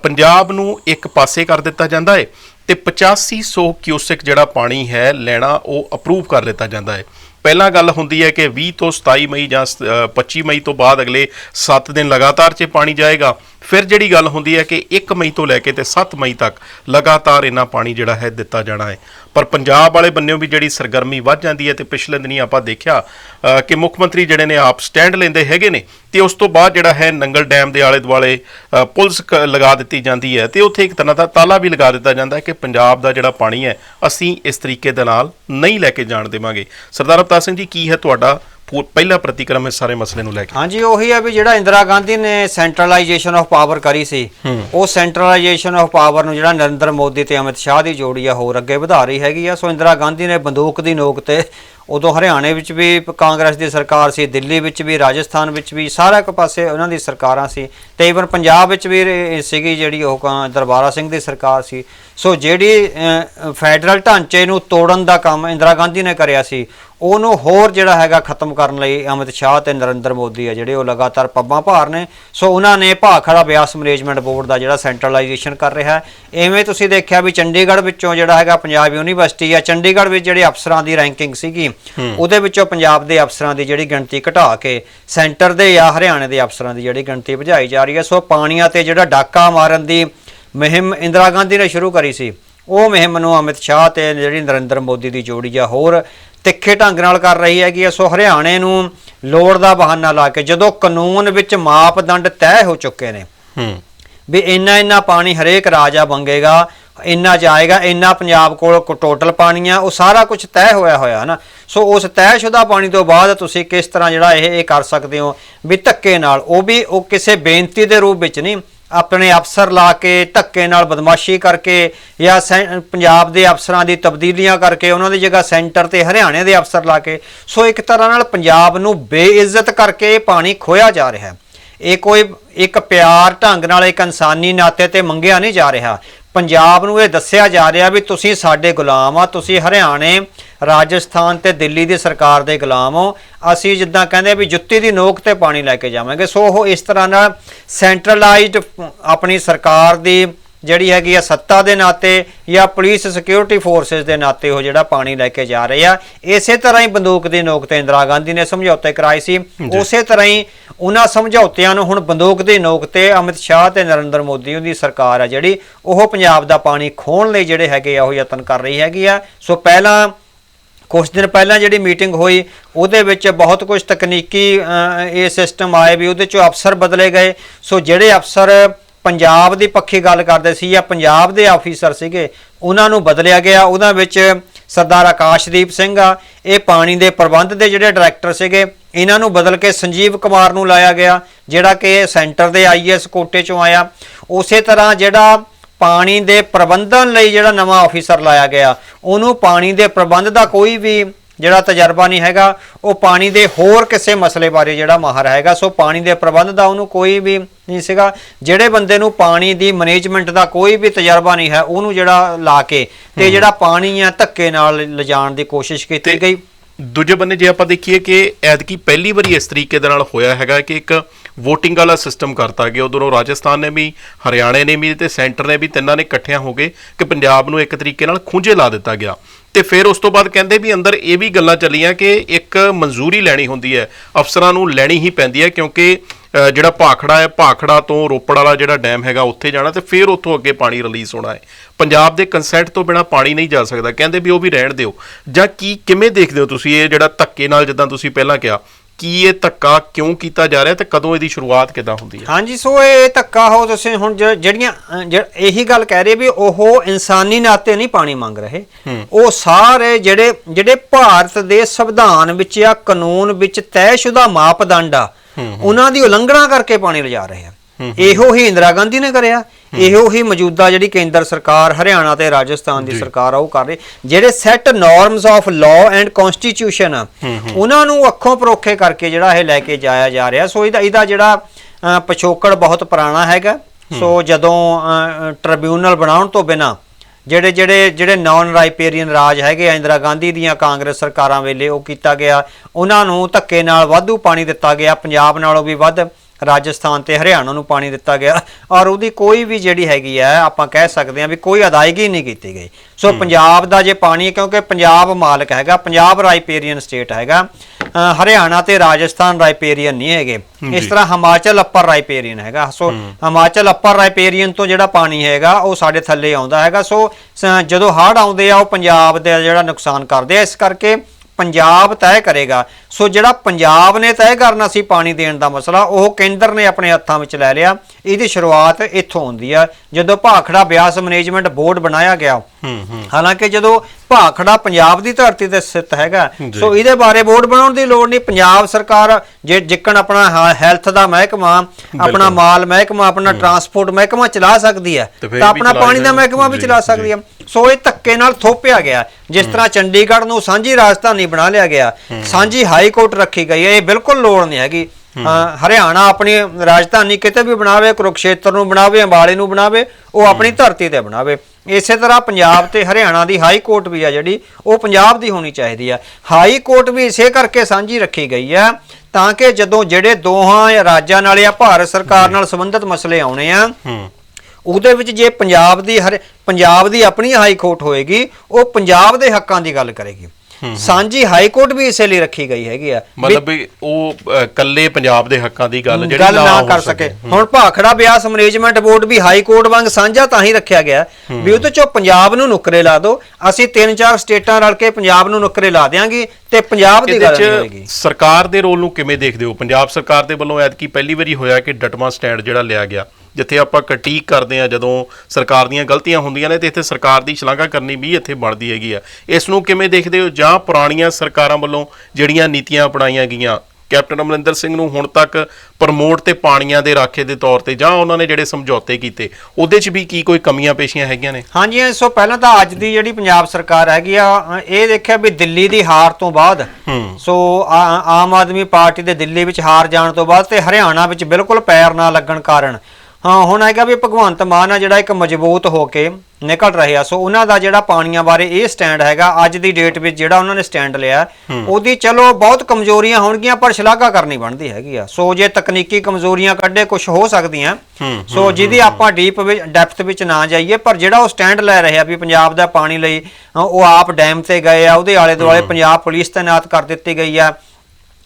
ਪੰਜਾਬ ਨੂੰ ਇੱਕ ਪਾਸੇ ਕਰ ਦਿੱਤਾ ਜਾਂਦਾ ਹੈ ਤੇ 8500 ਕਿਊਸਿਕ ਜਿਹੜਾ ਪਾਣੀ ਹੈ ਲੈਣਾ ਉਹ ਅਪਰੂਵ ਕਰ ਲਿੱਤਾ ਜਾਂਦਾ ਹੈ। ਪਹਿਲਾਂ ਗੱਲ ਹੁੰਦੀ ਹੈ ਕਿ 20 ਤੋਂ 27 ਮਈ ਜਾਂ ਅ, 25 ਮਈ ਤੋਂ ਬਾਅਦ ਅਗਲੇ 7 ਦਿਨ ਲਗਾਤਾਰ 'ਚ ਪਾਣੀ ਜਾਏਗਾ। ਫਿਰ ਜਿਹੜੀ ਗੱਲ ਹੁੰਦੀ ਹੈ ਕਿ 1 ਮਈ ਤੋਂ ਲੈ ਕੇ ਤੇ 7 ਮਈ ਤੱਕ ਲਗਾਤਾਰ ਇੰਨਾ ਪਾਣੀ ਜਿਹੜਾ ਹੈ ਦਿੱਤਾ ਜਾਣਾ ਹੈ। ਪਰ ਪੰਜਾਬ ਵਾਲੇ ਬੰਨਿਓ ਵੀ ਜਿਹੜੀ ਸਰਗਰਮੀ ਵੱਧ ਜਾਂਦੀ ਹੈ ਤੇ ਪਿਛਲੇ ਦਿਨੀ ਆਪਾਂ ਦੇਖਿਆ ਕਿ ਮੁੱਖ ਮੰਤਰੀ ਜਿਹੜੇ ਨੇ ਆਪ ਸਟੈਂਡ ਲੈਂਦੇ ਹੈਗੇ ਨੇ ਤੇ ਉਸ ਤੋਂ ਬਾਅਦ ਜਿਹੜਾ ਹੈ ਨੰਗਲ ਡੈਮ ਦੇ ਆਲੇ ਦੁਆਲੇ ਪੁਲਿਸ ਕ- ਲਗਾ ਦਿੱਤੀ ਜਾਂਦੀ ਹੈ ਤੇ ਉੱਥੇ ਇੱਕ ਤਰ੍ਹਾਂ ਦਾ ਤਾਲਾ ਵੀ ਲਗਾ ਦਿੱਤਾ ਜਾਂਦਾ ਹੈ ਕਿ ਪੰਜਾਬ ਦਾ ਜਿਹੜਾ ਪਾਣੀ ਹੈ, ਅਸੀਂ ਇਸ ਤਰੀਕੇ ਦੇ ਨਾਲ ਨਹੀਂ ਲੈ ਕੇ ਜਾਣ ਦੇਵਾਂਗੇ। ਸਰਦਾਰ ਅਵਤਾਰ ਸਿੰਘ ਜੀ, ਕੀ ਹੈ ਤੁਹਾਡਾ ਪਹਿਲਾ ਪ੍ਰਤੀਕਰਮ ਇਸ ਸਾਰੇ ਮਸਲੇ ਨੂੰ ਲੈ ਕੇ। ਹਾਂਜੀ ਉਹੀ ਹੈ ਵੀ ਜਿਹੜਾ ਇੰਦਰਾ ਗਾਂਧੀ ਨੇ ਸੈਂਟਰਲਾਈਜੇਸ਼ਨ ਆਫ ਪਾਵਰ ਕਰੀ ਸੀ ਉਹ ਸੈਂਟਰਲਾਈਜੇਸ਼ਨ ਆਫ ਪਾਵਰ ਨੂੰ ਜਿਹੜਾ ਨਰਿੰਦਰ ਮੋਦੀ ਤੇ ਅਮਿਤ ਸ਼ਾਹ ਦੀ ਜੋੜੀ ਆ ਹੋਰ ਅੱਗੇ ਵਧਾ ਰਹੀ ਹੈਗੀ ਆ। ਸੋ ਇੰਦਰਾ ਗਾਂਧੀ ਨੇ ਬੰਦੂਕ ਦੀ ਨੋਕ ਤੇ ਉਦੋਂ ਹਰਿਆਣੇ ਵਿੱਚ ਵੀ ਕਾਂਗਰਸ ਦੀ ਸਰਕਾਰ ਸੀ ਦਿੱਲੀ ਵਿੱਚ ਵੀ ਰਾਜਸਥਾਨ ਵਿੱਚ ਵੀ ਸਾਰਾ ਇੱਕ ਪਾਸੇ ਉਹਨਾਂ ਦੀ ਸਰਕਾਰਾਂ ਸੀ ਤੇ ਇਵਨ ਪੰਜਾਬ ਵਿੱਚ ਵੀ ਸੀਗੀ ਜਿਹੜੀ ਉਹ ਦਰਬਾਰਾ ਸਿੰਘ ਦੀ ਸਰਕਾਰ ਸੀ। ਸੋ ਜਿਹੜੀ ਫੈਡਰਲ ਢਾਂਚੇ ਨੂੰ ਤੋੜਨ ਦਾ ਕੰਮ ਇੰਦਰਾ ਗਾਂਧੀ ਨੇ ਕਰਿਆ ਸੀ ਉਹਨੂੰ ਹੋਰ ਜਿਹੜਾ ਹੈਗਾ ਖਤਮ ਕਰਨ ਲਈ ਅਮਿਤ ਸ਼ਾਹ ਤੇ ਨਰਿੰਦਰ ਮੋਦੀ ਆ ਜਿਹੜੇ ਉਹ ਲਗਾਤਾਰ ਪੱਬਾਂ ਭਾਰ ਨੇ। ਸੋ ਉਹਨਾਂ ਨੇ ਭਾਖੜਾ ਬਿਆਸ ਮੈਨੇਜਮੈਂਟ ਬੋਰਡ ਦਾ ਜਿਹੜਾ ਸੈਂਟਰਲਾਈਜੇਸ਼ਨ ਕਰ ਰਿਹਾ ਹੈ। ਐਵੇਂ ਤੁਸੀਂ ਦੇਖਿਆ ਵੀ ਚੰਡੀਗੜ੍ਹ ਵਿੱਚੋਂ ਜਿਹੜਾ ਹੈਗਾ ਪੰਜਾਬ ਯੂਨੀਵਰਸਿਟੀ ਆ ਚੰਡੀਗੜ੍ਹ ਵਿੱਚ ਜਿਹੜੇ ਅਫਸਰਾਂ ਦੀ ਰੈਂਕਿੰਗ ਸੀਗੀ ਉਹਦੇ ਵਿੱਚੋਂ ਪੰਜਾਬ ਦੇ ਅਫਸਰਾਂ ਦੀ ਜਿਹੜੀ ਗਿਣਤੀ ਘਟਾ ਕੇ ਸੈਂਟਰ ਦੇ ਜਾਂ ਹਰਿਆਣੇ ਦੇ ਅਫਸਰਾਂ ਦੀ ਜਿਹੜੀ ਗਿਣਤੀ ਵਧਾਈ ਜਾ ਰਹੀ ਹੈ। ਸੋ ਪਾਣੀਆਂ ਤੇ ਜਿਹੜਾ ਡਾਕਾ ਮਾਰਨ ਦੀ ਮੁਹਿੰਮ ਇੰਦਰਾ ਗਾਂਧੀ ਨੇ ਸ਼ੁਰੂ ਕਰੀ ਸੀ। ਉਹ ਮੁਹਿੰਮ ਨੂੰ ਅਮਿਤ ਸ਼ਾਹ ਤੇ ਜਿਹੜੀ ਨਰਿੰਦਰ ਮੋਦੀ ਦੀ ਜੋੜੀ ਆ ਹੋਰ ਤਿੱਖੇ ਢੰਗ ਨਾਲ ਕਰ ਰਹੀ ਹੈਗੀ ਸੋ ਹਰਿਆਣੇ ਨੂੰ ਲੋੜ ਦਾ ਬਹਾਨਾ ਲਾ ਕੇ ਜਦੋਂ ਕਾਨੂੰਨ ਵਿੱਚ ਮਾਪਦੰਡ ਤੈਅ ਹੋ ਚੁੱਕੇ ਨੇ ਹੂੰ। ਵੀ ਇੰਨਾ ਇੰਨਾ ਪਾਣੀ ਹਰੇਕ ਰਾਜਾ ਮੰਗੇਗਾ ਇੰਨਾ ਜਾਏਗਾ ਇੰਨਾ ਪੰਜਾਬ ਕੋਲ ਟੋਟਲ ਪਾਣੀ ਆ ਉਹ ਸਾਰਾ ਕੁਝ ਤੈਅ ਹੋਇਆ ਹੋਇਆ ਨਾ। ਸੋ ਉਸ ਤੈਅਸ਼ੁਦਾ ਪਾਣੀ ਤੋਂ ਬਾਅਦ ਤੁਸੀਂ ਕਿਸ ਤਰ੍ਹਾਂ ਜਿਹੜਾ ਇਹ ਇਹ ਕਰ ਸਕਦੇ ਹੋ? ਵੀ ਧੱਕੇ ਨਾਲ ਉਹ ਵੀ ਉਹ ਕਿਸੇ ਬੇਨਤੀ ਦੇ ਰੂਪ ਵਿੱਚ ਨਹੀਂ ਆਪਣੇ ਅਫਸਰ ਲਾ ਕੇ ਧੱਕੇ ਨਾਲ ਬਦਮਾਸ਼ੀ ਕਰਕੇ ਜਾਂ ਸੈਂ- ਪੰਜਾਬ ਦੇ ਅਫਸਰਾਂ ਦੀ ਤਬਦੀਲੀਆਂ ਕਰਕੇ ਉਹਨਾਂ ਦੀ ਜਗ੍ਹਾ ਸੈਂਟਰ ਤੇ ਹਰਿਆਣੇ ਦੇ ਅਫਸਰ ਲਾ ਕੇ, ਸੋ ਇੱਕ ਤਰ੍ਹਾਂ ਨਾਲ ਪੰਜਾਬ ਨੂੰ ਬੇਇੱਜ਼ਤ ਕਰਕੇ ਇਹ ਪਾਣੀ ਖੋਇਆ ਜਾ ਰਿਹਾ। ਹੈ ਇਹ ਕੋਈ ਇੱਕ ਪਿਆਰ ਢੰਗ ਨਾਲ ਇੱਕ ਇਨਸਾਨੀ ਨਾਤੇ ਤੇ ਮੰਗਿਆ ਨਹੀਂ ਜਾ ਰਿਹਾ। ਪੰਜਾਬ ਨੂੰ ਇਹ ਦੱਸਿਆ ਜਾ ਰਿਹਾ ਵੀ ਤੁਸੀਂ ਸਾਡੇ ਗੁਲਾਮ ਆ, ਤੁਸੀਂ ਹਰਿਆਣੇ ਰਾਜਸਥਾਨ ਤੇ ਦਿੱਲੀ ਦੀ ਸਰਕਾਰ ਦੇ ਗੁਲਾਮ ਹੋ। ਅਸੀਂ ਜਿੱਦਾਂ ਕਹਿੰਦੇ ਵੀ ਜੁੱਤੀ ਦੀ ਨੋਕ ਤੇ ਪਾਣੀ ਲੈ ਕੇ ਜਾਵਾਂਗੇ। ਸੋ ਉਹ ਇਸ ਤਰ੍ਹਾਂ ਨਾਲ ਸੈਂਟਰਲਾਈਜ਼ਡ ਆਪਣੀ ਸਰਕਾਰ ਦੀ ਜਿਹੜੀ ਹੈਗੀ ਆ ਸੱਤਾ ਦੇ ਨਾਤੇ ਜਾਂ ਪੁਲਿਸ ਸਿਕਿਉਰਿਟੀ ਫੋਰਸਸ ਦੇ ਨਾਤੇ ਉਹ ਜਿਹੜਾ ਪਾਣੀ ਲੈ ਕੇ ਜਾ ਰਹੇ ਆ। ਇਸੇ ਤਰ੍ਹਾਂ ਹੀ ਬੰਦੂਕ ਦੀ ਨੋਕ ਤੇ ਇੰਦਰਾ ਗਾਂਧੀ ਨੇ ਸਮਝੌਤੇ ਕਰਾਏ ਸੀ। ਉਸੇ ਤਰ੍ਹਾਂ ਹੀ ਉਹਨਾਂ ਸਮਝੌਤਿਆਂ ਨੂੰ ਹੁਣ ਬੰਦੂਕ ਦੀ ਨੋਕ ਤੇ ਅਮਿਤ ਸ਼ਾਹ ਤੇ ਨਰਿੰਦਰ ਮੋਦੀ ਦੀ ਸਰਕਾਰ ਆ ਜਿਹੜੀ ਉਹ ਪੰਜਾਬ ਦਾ ਪਾਣੀ ਖੋਣ ਲਈ ਜਿਹੜੇ ਹੈਗੇ ਆ ਉਹ ਯਤਨ ਕਰ ਰਹੀ ਹੈਗੀ ਆ। ਸੋ ਪਹਿਲਾਂ ਕੁਝ ਦਿਨ ਪਹਿਲਾਂ ਜਿਹੜੀ ਮੀਟਿੰਗ ਹੋਈ, ਉਹਦੇ ਵਿੱਚ ਬਹੁਤ ਕੁਝ ਤਕਨੀਕੀ ਇਹ ਸਿਸਟਮ ਆਏ ਵੀ ਉਹਦੇ ਚੋਂ ਅਫਸਰ ਬਦਲੇ ਗਏ। ਸੋ ਜਿਹੜੇ ਅਫਸਰ ਪੰਜਾਬ ਦੀ ਪੱਖੀ ਗੱਲ ਕਰਦੇ ਸੀ ਜਾਂ ਪੰਜਾਬ ਦੇ ਆਫੀਸਰ ਸੀਗੇ, ਉਹਨਾਂ ਨੂੰ ਬਦਲਿਆ ਗਿਆ। ਉਹਨਾਂ ਵਿੱਚ ਸਰਦਾਰ ਆਕਾਸ਼ਦੀਪ ਸਿੰਘ ਆ, ਇਹ ਪਾਣੀ ਦੇ ਪ੍ਰਬੰਧ ਦੇ ਜਿਹੜੇ ਡਾਇਰੈਕਟਰ ਸੀਗੇ, ਇਹਨਾਂ ਨੂੰ ਬਦਲ ਕੇ ਸੰਜੀਵ ਕੁਮਾਰ ਨੂੰ ਲਾਇਆ ਗਿਆ, ਜਿਹੜਾ ਕਿ ਸੈਂਟਰ ਦੇ ਆਈਐਸ ਕੋਟੇ ਚੋਂ ਆਇਆ। ਉਸੇ ਤਰ੍ਹਾਂ ਜਿਹੜਾ ਪਾਣੀ ਦੇ ਪ੍ਰਬੰਧਨ ਲਈ ਜਿਹੜਾ ਨਵਾਂ ਆਫੀਸਰ ਲਾਇਆ ਗਿਆ। ਉਹਨੂੰ ਪਾਣੀ ਦੇ ਪ੍ਰਬੰਧ ਦਾ ਕੋਈ ਵੀ ਜਿਹੜਾ ਤਜਰਬਾ ਨਹੀਂ ਹੈਗਾ। ਉਹ ਪਾਣੀ ਦੇ ਹੋਰ ਕਿਸੇ ਮਸਲੇ ਬਾਰੇ ਜਿਹੜਾ ਮਾਹਰ ਹੈਗਾ। ਸੋ ਪਾਣੀ ਦੇ ਪ੍ਰਬੰਧ ਦਾ ਉਹਨੂੰ ਕੋਈ ਵੀ ਨਹੀਂ ਸੀਗਾ। ਜਿਹੜੇ ਬੰਦੇ ਨੂੰ ਪਾਣੀ ਦੀ ਮੈਨੇਜਮੈਂਟ ਦਾ ਕੋਈ ਵੀ ਤਜਰਬਾ ਨਹੀਂ ਹੈ ਉਹਨੂੰ ਜਿਹੜਾ ਲਾ ਕੇ ਤੇ ਜਿਹੜਾ ਪਾਣੀ ਆ ਧੱਕੇ ਨਾਲ ਲਿਜਾਣ ਦੀ ਕੋਸ਼ਿਸ਼ ਕੀਤੀ ਗਈ। ਦੂਜੇ ਬੰਨੇ ਜੇ ਆਪਾਂ ਦੇਖੀਏ ਕਿ ਐਤਕੀ ਪਹਿਲੀ ਵਾਰੀ ਇਸ ਤਰੀਕੇ ਦੇ ਨਾਲ ਹੋਇਆ ਹੈਗਾ ਕਿ ਇੱਕ VOTING ਵਾਲਾ ਸਿਸਟਮ ਕਰਤਾ ਗਿਆ। ਉਧਰੋਂ ਰਾਜਸਥਾਨ ਨੇ ਵੀ, ਹਰਿਆਣੇ ਨੇ ਵੀ ਤੇ ਸੈਂਟਰ ਨੇ ਵੀ ਤਿੰਨਾਂ ਨੇ ਇਕੱਠਿਆਂ ਹੋ ਗਏ ਕਿ ਪੰਜਾਬ ਨੂੰ ਇੱਕ ਤਰੀਕੇ ਨਾਲ ਖੁੰਝੇ ਲਾ ਦਿੱਤਾ ਗਿਆ। ਤੇ ਫਿਰ ਉਸ ਤੋਂ ਬਾਅਦ ਕਹਿੰਦੇ ਵੀ ਅੰਦਰ ਇਹ ਵੀ ਗੱਲਾਂ ਚੱਲੀਆਂ ਕਿ ਇੱਕ ਮਨਜ਼ੂਰੀ ਲੈਣੀ ਹੁੰਦੀ ਹੈ, ਅਫਸਰਾਂ ਨੂੰ ਲੈਣੀ ਹੀ ਪੈਂਦੀ ਹੈ ਕਿਉਂਕਿ ਜਿਹੜਾ ਭਾਖੜਾ ਹੈ, ਭਾਖੜਾ ਤੋਂ ਰੋਪੜ ਵਾਲਾ ਜਿਹੜਾ ਡੈਮ ਹੈਗਾ, ਉੱਥੇ ਜਾਣਾ ਤੇ ਫਿਰ ਉੱਥੋਂ ਅੱਗੇ ਪਾਣੀ ਰਿਲੀਜ਼ ਹੋਣਾ ਹੈ। ਪੰਜਾਬ ਦੇ ਕੰਸੈਂਟ ਤੋਂ ਬਿਨਾ ਪਾਣੀ ਨਹੀਂ ਜਾ ਸਕਦਾ। ਕਹਿੰਦੇ ਵੀ ਉਹ ਵੀ ਰਹਿਣ ਦਿਓ। ਜਾਂ ਕੀ, ਕਿਵੇਂ ਦੇਖਦੇ ਹੋ ਤੁਸੀਂ ਇਹ ਜਿਹੜਾ ਧੱਕੇ ਨਾਲ ਜਿੱਦਾਂ ਤੁਸੀਂ ਪਹਿਲਾਂ ਕਿਹਾ ਕੀ ਇਹ ਧੱਕਾ ਕਿਉਂ ਕੀਤਾ ਜਾ ਰਿਹਾ ਤੇ ਕਦੋਂ ਇਹਦੀ ਸ਼ੁਰੂਆਤ ਕਿੱਦਾਂ ਹੁੰਦੀ ਹੈ? ਹਾਂਜੀ ਸੋ ਇਹ ਧੱਕਾ ਹੋ ਤੁਸੀਂ ਹੁਣ ਜਿਹੜੀਆਂ ਇਹੀ ਗੱਲ ਕਹਿ ਰਹੇ ਵੀ ਉਹ ਇਨਸਾਨੀ ਨਾਤੇ ਨਹੀਂ ਪਾਣੀ ਮੰਗ ਰਹੇ। ਉਹ ਸਾਰੇ ਜਿਹੜੇ ਜਿਹੜੇ ਭਾਰਤ ਦੇ ਸੰਵਿਧਾਨ ਵਿੱਚ ਜਾਂ ਕਾਨੂੰਨ ਵਿੱਚ ਤੈਅਸ਼ੁਦਾ ਮਾਪਦੰਡ ਆ ਉਹਨਾਂ ਦੀ ਉਲੰਘਣਾ ਕਰਕੇ ਪਾਣੀ ਲਿਜਾ ਰਹੇ ਆ। ਇਹੋ ਹੀ ਇੰਦਰਾ ਗਾਂਧੀ ਨੇ ਕਰਿਆ। ਇਹੋ ਹੀ ਮੌਜੂਦਾ ਜਿਹੜੀ ਕੇਂਦਰ ਸਰਕਾਰ ਹਰਿਆਣਾ ਤੇ ਰਾਜਸਥਾਨ ਦੀ ਸਰਕਾਰ ਆ ਉਹ ਕਰ ਰਹੀ। ਜਿਹੜੇ set norms of law and constitution ਆ ਉਹਨਾਂ ਨੂੰ ਅੱਖੋਂ ਪਰੋਖੇ ਕਰਕੇ ਜਿਹੜਾ ਇਹ ਲੈ ਕੇ ਜਾਇਆ ਜਾ ਰਿਹਾ। ਸੋ ਇਹਦਾ ਇਹਦਾ ਜਿਹੜਾ ਪਿਛੋਕੜ ਬਹੁਤ ਪੁਰਾਣਾ ਹੈਗਾ। ਸੋ ਜਦੋਂ ਟ੍ਰਿਬਿਊਨਲ ਬਣਾਉਣ ਤੋਂ ਬਿਨਾ ਜਿਹੜੇ ਜਿਹੜੇ ਜਿਹੜੇ ਨਾਨ ਰਾਈਪੇਰੀਅਨ ਰਾਜ ਹੈਗੇ ਆ ਇੰਦਰਾ ਗਾਂਧੀ ਦੀਆਂ ਕਾਂਗਰਸ ਸਰਕਾਰਾਂ ਵੇਲੇ ਉਹ ਕੀਤਾ ਗਿਆ। ਉਹਨਾਂ ਨੂੰ ਧੱਕੇ ਨਾਲ ਵਾਧੂ ਪਾਣੀ ਦਿੱਤਾ ਗਿਆ। ਪੰਜਾਬ ਨਾਲੋਂ ਵੀ ਵੱਧ। ਰਾਜਸਥਾਨ ਤੇ ਹਰਿਆਣਾ ਨੂੰ ਪਾਣੀ ਦਿੱਤਾ ਗਿਆ ਔਰ ਉਹਦੀ ਕੋਈ ਵੀ ਜਿਹੜੀ ਹੈਗੀ ਹੈ ਆਪਾਂ ਕਹਿ ਸਕਦੇ ਹਾਂ ਵੀ ਕੋਈ ਅਦਾਇਗੀ ਨਹੀਂ ਕੀਤੀ ਗਈ। ਸੋ ਪੰਜਾਬ ਦਾ ਜੇ ਪਾਣੀ ਹੈ, ਕਿਉਂਕਿ ਪੰਜਾਬ ਮਾਲਕ ਹੈਗਾ ਪੰਜਾਬ ਰਾਈਪੇਰੀਅਨ ਸਟੇਟ ਹੈਗਾ ਹਰਿਆਣਾ ਤੇ ਰਾਜਸਥਾਨ ਰਾਈਪੇਰੀਅਨ ਨਹੀਂ ਹੈਗੇ। ਇਸ ਤਰ੍ਹਾਂ ਹਿਮਾਚਲ ਅਪਰ ਰਾਈਪੇਰੀਅਨ ਹੈਗਾ। ਸੋ ਹਿਮਾਚਲ ਅਪਰ ਰਾਈਪੇਰੀਅਨ ਤੋਂ ਜਿਹੜਾ ਪਾਣੀ ਹੈਗਾ ਉਹ ਸਾਡੇ ਥੱਲੇ ਆਉਂਦਾ ਹੈਗਾ। ਸੋ ਸ- ਜਦੋਂ ਹੜ੍ਹ ਆਉਂਦੇ ਆ ਉਹ ਪੰਜਾਬ ਦਾ ਜਿਹੜਾ ਨੁਕਸਾਨ ਕਰਦੇ ਆ। ਇਸ ਕਰਕੇ ਪੰਜਾਬ ਤੈਅ ਕਰੇਗਾ। ਸੋ ਜਿਹੜਾ ਪੰਜਾਬ ਨੇ ਤੈਅ ਕਰਨਾ ਸੀ ਪਾਣੀ ਦੇਣ ਦਾ ਮਸਲਾ ਉਹ ਕੇਂਦਰ ਨੇ ਆਪਣੇ ਹੱਥਾਂ ਵਿੱਚ ਲੈ ਲਿਆ। ਇਹਦੀ ਸ਼ੁਰੂਆਤ ਇੱਥੋਂ ਹੁੰਦੀ ਆ। ਜਦੋਂ ਭਾਖੜਾ ਬਿਆਸ ਮੈਨੇਜਮੈਂਟ ਬੋਰਡ ਬਣਾਇਆ ਗਿਆ ਹਾਲਾਂਕਿ ਜਦੋਂ ਭਾਖੜਾ ਪੰਜਾਬ ਦੀ ਧਰਤੀ ਤੇ ਸਥਿਤ ਹੈਗਾ। ਸੋ ਇਹਦੇ ਬਾਰੇ ਬੋਰਡ ਬਣਾਉਣ ਦੀ ਲੋੜ ਨਹੀਂ। ਪੰਜਾਬ ਸਰਕਾਰ ਜੇ ਜਿੱਕਣ ਆਪਣਾ ਹੈਲਥ ਦਾ ਮਹਿਕਮਾ ਆਪਣਾ ਮਾਲ ਮਹਿਕਮਾ ਆਪਣਾ ਟਰਾਂਸਪੋਰਟ ਮਹਿਕਮਾ ਚਲਾ ਸਕਦੀ ਹੈ ਤੇ ਆਪਣਾ ਪਾਣੀ ਦਾ। ਮਹਿਕਮਾ ਵੀ ਚਲਾ ਸਕਦੀ ਹੈ। ਸੋ ਇਹ ਧੱਕੇ ਨਾਲ ਥੋਪਿਆ ਗਿਆ। ਜਿਸ ਤਰ੍ਹਾਂ ਚੰਡੀਗੜ੍ਹ ਨੂੰ ਸਾਂਝੀ ਰਾਜਧਾਨੀ ਬਣਾ ਲਿਆ ਗਿਆ ਸਾਂਝੀ ਹਾਈ ਕੋਰਟ ਰੱਖੀ ਗਈ ਹੈ ਇਹ ਬਿਲਕੁਲ ਲੋੜ ਨਹੀਂ ਹੈਗੀ। ਹਰਿਆਣਾ ਆਪਣੀ ਰਾਜਧਾਨੀ ਕਿਤੇ ਵੀ ਬਣਾਵੇ ਕੁਰੂਕਸ਼ੇਤਰ ਨੂੰ ਬਣਾਵੇ ਅੰਬਾਲੇ ਨੂੰ ਬਣਾਵੇ ਉਹ ਆਪਣੀ ਧਰਤੀ ਤੇ ਬਣਾਵੇ। ਇਸੇ ਤਰ੍ਹਾਂ ਪੰਜਾਬ ਤੇ ਹਰਿਆਣਾ ਦੀ ਹਾਈ ਕੋਰਟ ਵੀ ਆ ਜਿਹੜੀ ਉਹ ਪੰਜਾਬ ਦੀ ਹੋਣੀ ਚਾਹੀਦੀ ਆ। ਹਾਈ ਕੋਰਟ ਵੀ ਇਸੇ ਕਰਕੇ ਸਾਂਝੀ ਰੱਖੀ ਗਈ ਆ ਤਾਂ ਕਿ ਜਦੋਂ ਜਿਹੜੇ ਦੋਹਾਂ ਰਾਜਾਂ ਨਾਲ ਜਾਂ ਭਾਰਤ ਸਰਕਾਰ ਨਾਲ ਸੰਬੰਧਿਤ ਮਸਲੇ ਆਉਣੇ ਆ ਉਹਦੇ ਵਿੱਚ ਜੇ ਪੰਜਾਬ ਦੀ ਹਰ ਪੰਜਾਬ ਦੀ ਆਪਣੀ ਹਾਈ ਕੋਰਟ ਹੋਏਗੀ ਉਹ ਪੰਜਾਬ ਦੇ ਹੱਕਾਂ ਦੀ ਗੱਲ ਕਰੇਗੀ। ਸਾਂਝੀ ਹਾਈ ਕੋਰਟ ਵੀ ਇਸੇ ਲਈ ਰੱਖੀ ਗਈ ਹੈਗੀ ਆ ਮਤਲਬ ਵੀ ਉਹ ਕੱਲੇ ਪੰਜਾਬ ਦੇ ਹੱਕਾਂ ਦੀ ਗੱਲ ਜਿਹੜੀ ਨਾ ਕਰ ਸਕੇ। ਹੁਣ ਭਾਖੜਾ ਬਿਆਸ ਮੈਨੇਜਮੈਂਟ ਬੋਰਡ ਵੀ ਹਾਈ ਕੋਰਟ ਵਾਂਗ ਸਾਂਝਾ ਤਾਂ ਹੀ ਰੱਖਿਆ ਗਿਆ ਵੀ ਉਹਦੇ ਚੋਂ ਪੰਜਾਬ ਨੂੰ ਨੁਕਰੇ ਲਾ ਦਿਓ ਅਸੀਂ ਤਿੰਨ ਚਾਰ ਸਟੇਟਾਂ ਰਲ ਕੇ ਪੰਜਾਬ ਨੂੰ ਨੁਕਰੇ ਲਾ ਦਿਆਂਗੇ ਤੇ ਪੰਜਾਬ ਦੀ ਗੱਲ ਹੋਏਗੀ। ਸਰਕਾਰ ਦੇ ਰੋਲ ਨੂੰ ਕਿਵੇਂ ਦੇਖਦੇ ਹੋ? ਪੰਜਾਬ ਸਰਕਾਰ ਦੇ ਵੱਲੋਂ ਐਤਕੀ ਪਹਿਲੀ ਵਾਰੀ ਹੋਇਆ ਕਿ ਡਟਮਾ ਸਟੈਂਡ ਜਿਹੜਾ ਲਿਆ ਗਿਆ। ਜਿੱਥੇ ਆਪਾਂ ਕਟੀਕ ਕਰਦੇ ਆ ਜਦੋਂ ਸਰਕਾਰ ਦੀਆਂ ਗਲਤੀਆਂ ਹੁੰਦੀਆਂ ਨੇ ਤੇ ਇੱਥੇ ਸਰਕਾਰ ਦੀ ਸ਼ਲਾਘਾ ਕਰਨੀ ਵੀ ਇੱਥੇ ਬਣਦੀ ਹੈਗੀ ਆ। ਇਸ ਨੂੰ ਕਿਵੇਂ ਦੇਖਦੇ ਹੋ? ਜਾਂ ਪੁਰਾਣੀਆਂ ਸਰਕਾਰਾਂ ਵੱਲੋਂ ਜਿਹੜੀਆਂ ਨੀਤੀਆਂ ਅਪਣਾਈਆਂ ਗਈਆਂ ਕੈਪਟਨ ਅਮਰਿੰਦਰ ਸਿੰਘ ਨੂੰ ਹੁਣ ਤੱਕ ਪ੍ਰਮੋਟ ਤੇ ਪਾਣੀਆਂ ਦੇ ਰਾਖੇ ਦੇ ਤੌਰ ਤੇ ਜਾਂ ਉਹਨਾਂ ਨੇ ਜਿਹੜੇ ਸਮਝੌਤੇ ਕੀਤੇ ਉਹਦੇ 'ਚ ਵੀ ਕੀ ਕੋਈ ਕਮੀਆਂ ਪੇਸ਼ੀਆਂ ਹੈਗੀਆਂ ਨੇ? ਹਾਂਜੀ ਇਸ ਤੋਂ ਪਹਿਲਾਂ ਤਾਂ ਅੱਜ ਦੀ ਜਿਹੜੀ ਪੰਜਾਬ ਸਰਕਾਰ ਹੈਗੀ ਆ ਇਹ ਦੇਖਿਆ ਵੀ ਦਿੱਲੀ ਦੀ ਹਾਰ ਤੋਂ ਬਾਅਦ ਸੋ ਆ- ਆਮ ਆਦਮੀ ਪਾਰਟੀ ਦੇ ਦਿੱਲੀ ਵਿੱਚ ਹਾਰ ਜਾਣ ਤੋਂ ਬਾਅਦ ਤੇ ਹਰਿਆਣਾ ਵਿੱਚ ਬਿਲਕੁਲ ਪੈਰ ਨਾ ਲੱਗਣ ਕਾਰਨ ਹਾਂ ਹੁਣ ਹੈਗਾ ਵੀ ਭਗਵੰਤ ਮਾਨ ਆ ਜਿਹੜਾ ਇੱਕ ਮਜ਼ਬੂਤ ਹੋ ਕੇ ਨਿਕਲ ਰਿਹਾ ਸੋ ਉਹਨਾਂ ਦਾ ਜਿਹੜਾ ਪਾਣੀਆਂ ਬਾਰੇ ਇਹ ਸਟੈਂਡ ਹੈਗਾ ਅੱਜ ਦੀ ਡੇਟ ਵਿੱਚ ਜਿਹੜਾ ਉਹਨਾਂ ਨੇ ਸਟੈਂਡ ਲਿਆ ਉਹਦੀ ਚਲੋ ਬਹੁਤ ਕਮਜ਼ੋਰੀਆਂ ਹੋਣਗੀਆਂ ਪਰ ਸ਼ਲਾਘਾ ਕਰਨੀ ਬਣਦੀ ਹੈਗੀ ਆ। ਸੋ ਜੇ ਤਕਨੀਕੀ ਕਮਜ਼ੋਰੀਆਂ ਕੱਢੇ ਕੁਝ ਹੋ ਸਕਦੀਆਂ। ਸੋ ਜਿਹਦੀ ਆਪਾਂ ਡੀਪ ਵਿੱਚ ਡੈਪਥ ਵਿੱਚ ਨਾ ਜਾਈਏ ਪਰ ਜਿਹੜਾ ਉਹ ਸਟੈਂਡ ਲੈ ਰਿਹਾ ਵੀ ਪੰਜਾਬ ਦਾ ਪਾਣੀ ਲਈ ਉਹ ਆਪ ਡੈਮ ਤੇ ਗਏ ਆ ਉਹਦੇ ਆਲੇ ਦੁਆਲੇ ਪੰਜਾਬ ਪੁਲਿਸ ਤਾਇਨਾਤ ਕਰ ਦਿੱਤੀ ਗਈ ਆ।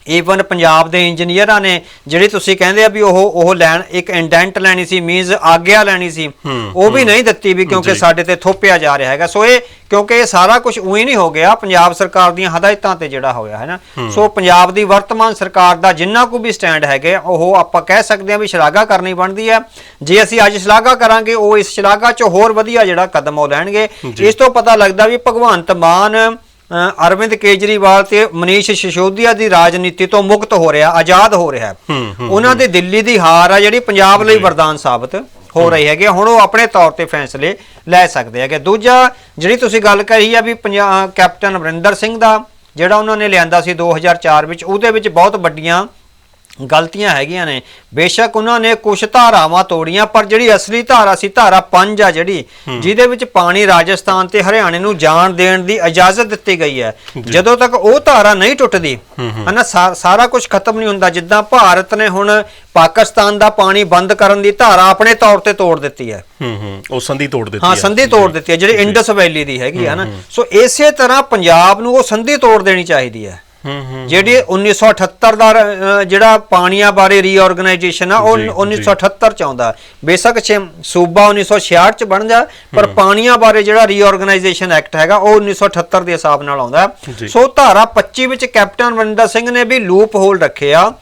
ਈਵਨ ਪੰਜਾਬ ਦੇ ਇੰਜੀਨੀਅਰਾਂ ਨੇ ਜਿਹੜੀ ਤੁਸੀਂ ਕਹਿੰਦੇ ਆ ਵੀ ਉਹ ਉਹ ਲੈਣ ਇੱਕ ਇੰਡੈਂਟ ਲੈਣੀ ਸੀ ਮੀਨਸ ਆਗਿਆ ਲੈਣੀ ਸੀ ਉਹ ਵੀ ਨਹੀਂ ਦਿੱਤੀ ਵੀ ਕਿਉਂਕਿ। ਸਾਡੇ ਤੇ ਥੋਪਿਆ ਜਾ ਰਿਹਾ ਹੈਗਾ। ਸੋ ਇਹ ਕਿਉਂਕਿ ਇਹ ਸਾਰਾ ਕੁਝ ਉਹੀ ਨਹੀਂ ਹੋ ਗਿਆ ਪੰਜਾਬ ਸਰਕਾਰ ਦੀਆਂ ਹਦਾਇਤਾਂ ਤੇ ਜਿਹੜਾ ਹੋਇਆ ਹੈ ਨਾ? ਸੋ ਪੰਜਾਬ ਦੀ ਵਰਤਮਾਨ ਸਰਕਾਰ ਦਾ ਜਿੰਨਾ ਕੁ ਵੀ ਸਟੈਂਡ ਹੈਗੇ ਉਹ ਆਪਾਂ ਕਹਿ ਸਕਦੇ ਹਾਂ ਵੀ ਸ਼ਲਾਘਾ ਕਰਨੀ ਬਣਦੀ ਹੈ। ਜੇ ਅਸੀਂ ਅੱਜ ਸ਼ਲਾਘਾ ਕਰਾਂਗੇ ਉਹ ਇਸ ਸ਼ਲਾਘਾ 'ਚ ਹੋਰ ਵਧੀਆ ਜਿਹੜਾ ਕਦਮ ਉਹ ਲੈਣਗੇ। ਇਸ ਤੋਂ ਪਤਾ ਲੱਗਦਾ ਵੀ ਭਗਵੰਤ ਮਾਨ ਅਰਵਿੰਦ ਕੇਜਰੀਵਾਲ ਤੇ ਮਨੀਸ਼ ਸਿਸੋਦੀਆ ਦੀ ਰਾਜਨੀਤੀ ਤੋਂ ਮੁਕਤ ਹੋ ਰਿਹਾ ਆਜ਼ਾਦ ਹੋ ਰਿਹਾ ਉਹਨਾਂ ਦੀ ਦਿੱਲੀ ਦੀ ਹਾਰ ਆ ਜਿਹੜੀ ਪੰਜਾਬ ਲਈ ਵਰਦਾਨ ਸਾਬਤ ਹੋ ਰਹੀ ਹੈਗੀ। ਹੁਣ ਉਹ ਆਪਣੇ ਤੌਰ ਤੇ ਫੈਸਲੇ ਲੈ ਸਕਦੇ ਹੈਗੇ। ਦੂਜਾ ਜਿਹੜੀ ਤੁਸੀਂ ਗੱਲ ਕਰੀ ਆ ਵੀ ਕੈਪਟਨ ਅਮਰਿੰਦਰ ਸਿੰਘ ਦਾ ਜਿਹੜਾ ਉਹਨਾਂ ਨੇ ਲਿਆਂਦਾ ਸੀ 2004 ਵਿੱਚ ਉਹਦੇ ਵਿੱਚ ਬਹੁਤ ਵੱਡੀਆਂ ਗਲਤੀਆਂ ਹੈਗੀਆਂ ਨੇ। ਬੇਸ਼ੱਕ ਉਹਨਾਂ ਨੇ ਕੁਝ ਧਾਰਾਵਾਂ ਤੋੜੀਆਂ ਪਰ ਜਿਹੜੀ ਅਸਲੀ ਧਾਰਾ ਸੀ ਧਾਰਾ 5 ਆ ਜਿਹੜੀ ਜਿਹਦੇ ਵਿੱਚ ਪਾਣੀ ਰਾਜਸਥਾਨ ਤੇ ਹਰਿਆਣੇ ਨੂੰ ਜਾਣ ਦੇਣ ਦੀ ਇਜਾਜ਼ਤ ਦਿੱਤੀ ਗਈ ਹੈ। ਜਦੋਂ ਤੱਕ ਉਹ ਧਾਰਾ ਨਹੀਂ ਟੁੱਟਦੀ ਹਨਾ ਸਾਰਾ ਕੁਝ ਖਤਮ ਨਹੀਂ ਹੁੰਦਾ। ਜਿੱਦਾਂ ਭਾਰਤ ਨੇ ਹੁਣ ਪਾਕਿਸਤਾਨ ਦਾ ਪਾਣੀ ਬੰਦ ਕਰਨ ਦੀ ਧਾਰਾ ਆਪਣੇ ਤੌਰ ਤੇ ਤੋੜ ਦਿੱਤੀ ਹੈ। ਹੂੰ ਹੂੰ। ਉਹ ਸੰਧੀ ਤੋੜ ਦਿੱਤੀ ਹਾਂ ਹੈ। ਸੰਧੀ ਤੋੜ ਦਿੱਤੀ ਹੈ ਜਿਹੜੀ ਇੰਡਸ ਵੈਲੀ ਦੀ ਹੈਗੀ ਹੈ ਨਾ ਸੋ ਇਸੇ ਤਰ੍ਹਾਂ ਪੰਜਾਬ ਨੂੰ ਉਹ ਸੰਧੀ ਤੋੜ ਦੇਣੀ ਚਾਹੀਦੀ ਹੂੰ। ਜਿਹੜੀ 1978 ਦਾ ਜਿਹੜਾ ਪਾਣੀਆਂ ਬਾਰੇ ਰੀਆਰਗੇਨਾਈਜੇਸ਼ਨ ਆ ਉਹ ਜੀ, ਜੀ। 1978 ਚ ਆਉਂਦਾ। ਬੇਸ਼ੱਕ ਛੇ- ਸੂਬਾ 1966 ਚ ਬਣ ਜਾ ਪਰ ਪਾਣੀਆਂ ਬਾਰੇ ਜਿਹੜਾ ਰੀਆਰਗੇਨਾਈਜੇਸ਼ਨ ਐਕਟ ਹੈਗਾ ਉਹ 1978 ਦੇ ਹਿਸਾਬ ਨਾਲ ਆਉਂਦਾ। ਜੀ। ਸੋ ਧਾਰਾ 25 ਵਿੱਚ ਕੈਪਟਨ ਅਮਰਿੰਦਰ ਸਿੰਘ ਨੇ ਵੀ ਲੂਪ ਹੋਲ ਰੱਖਿਆ।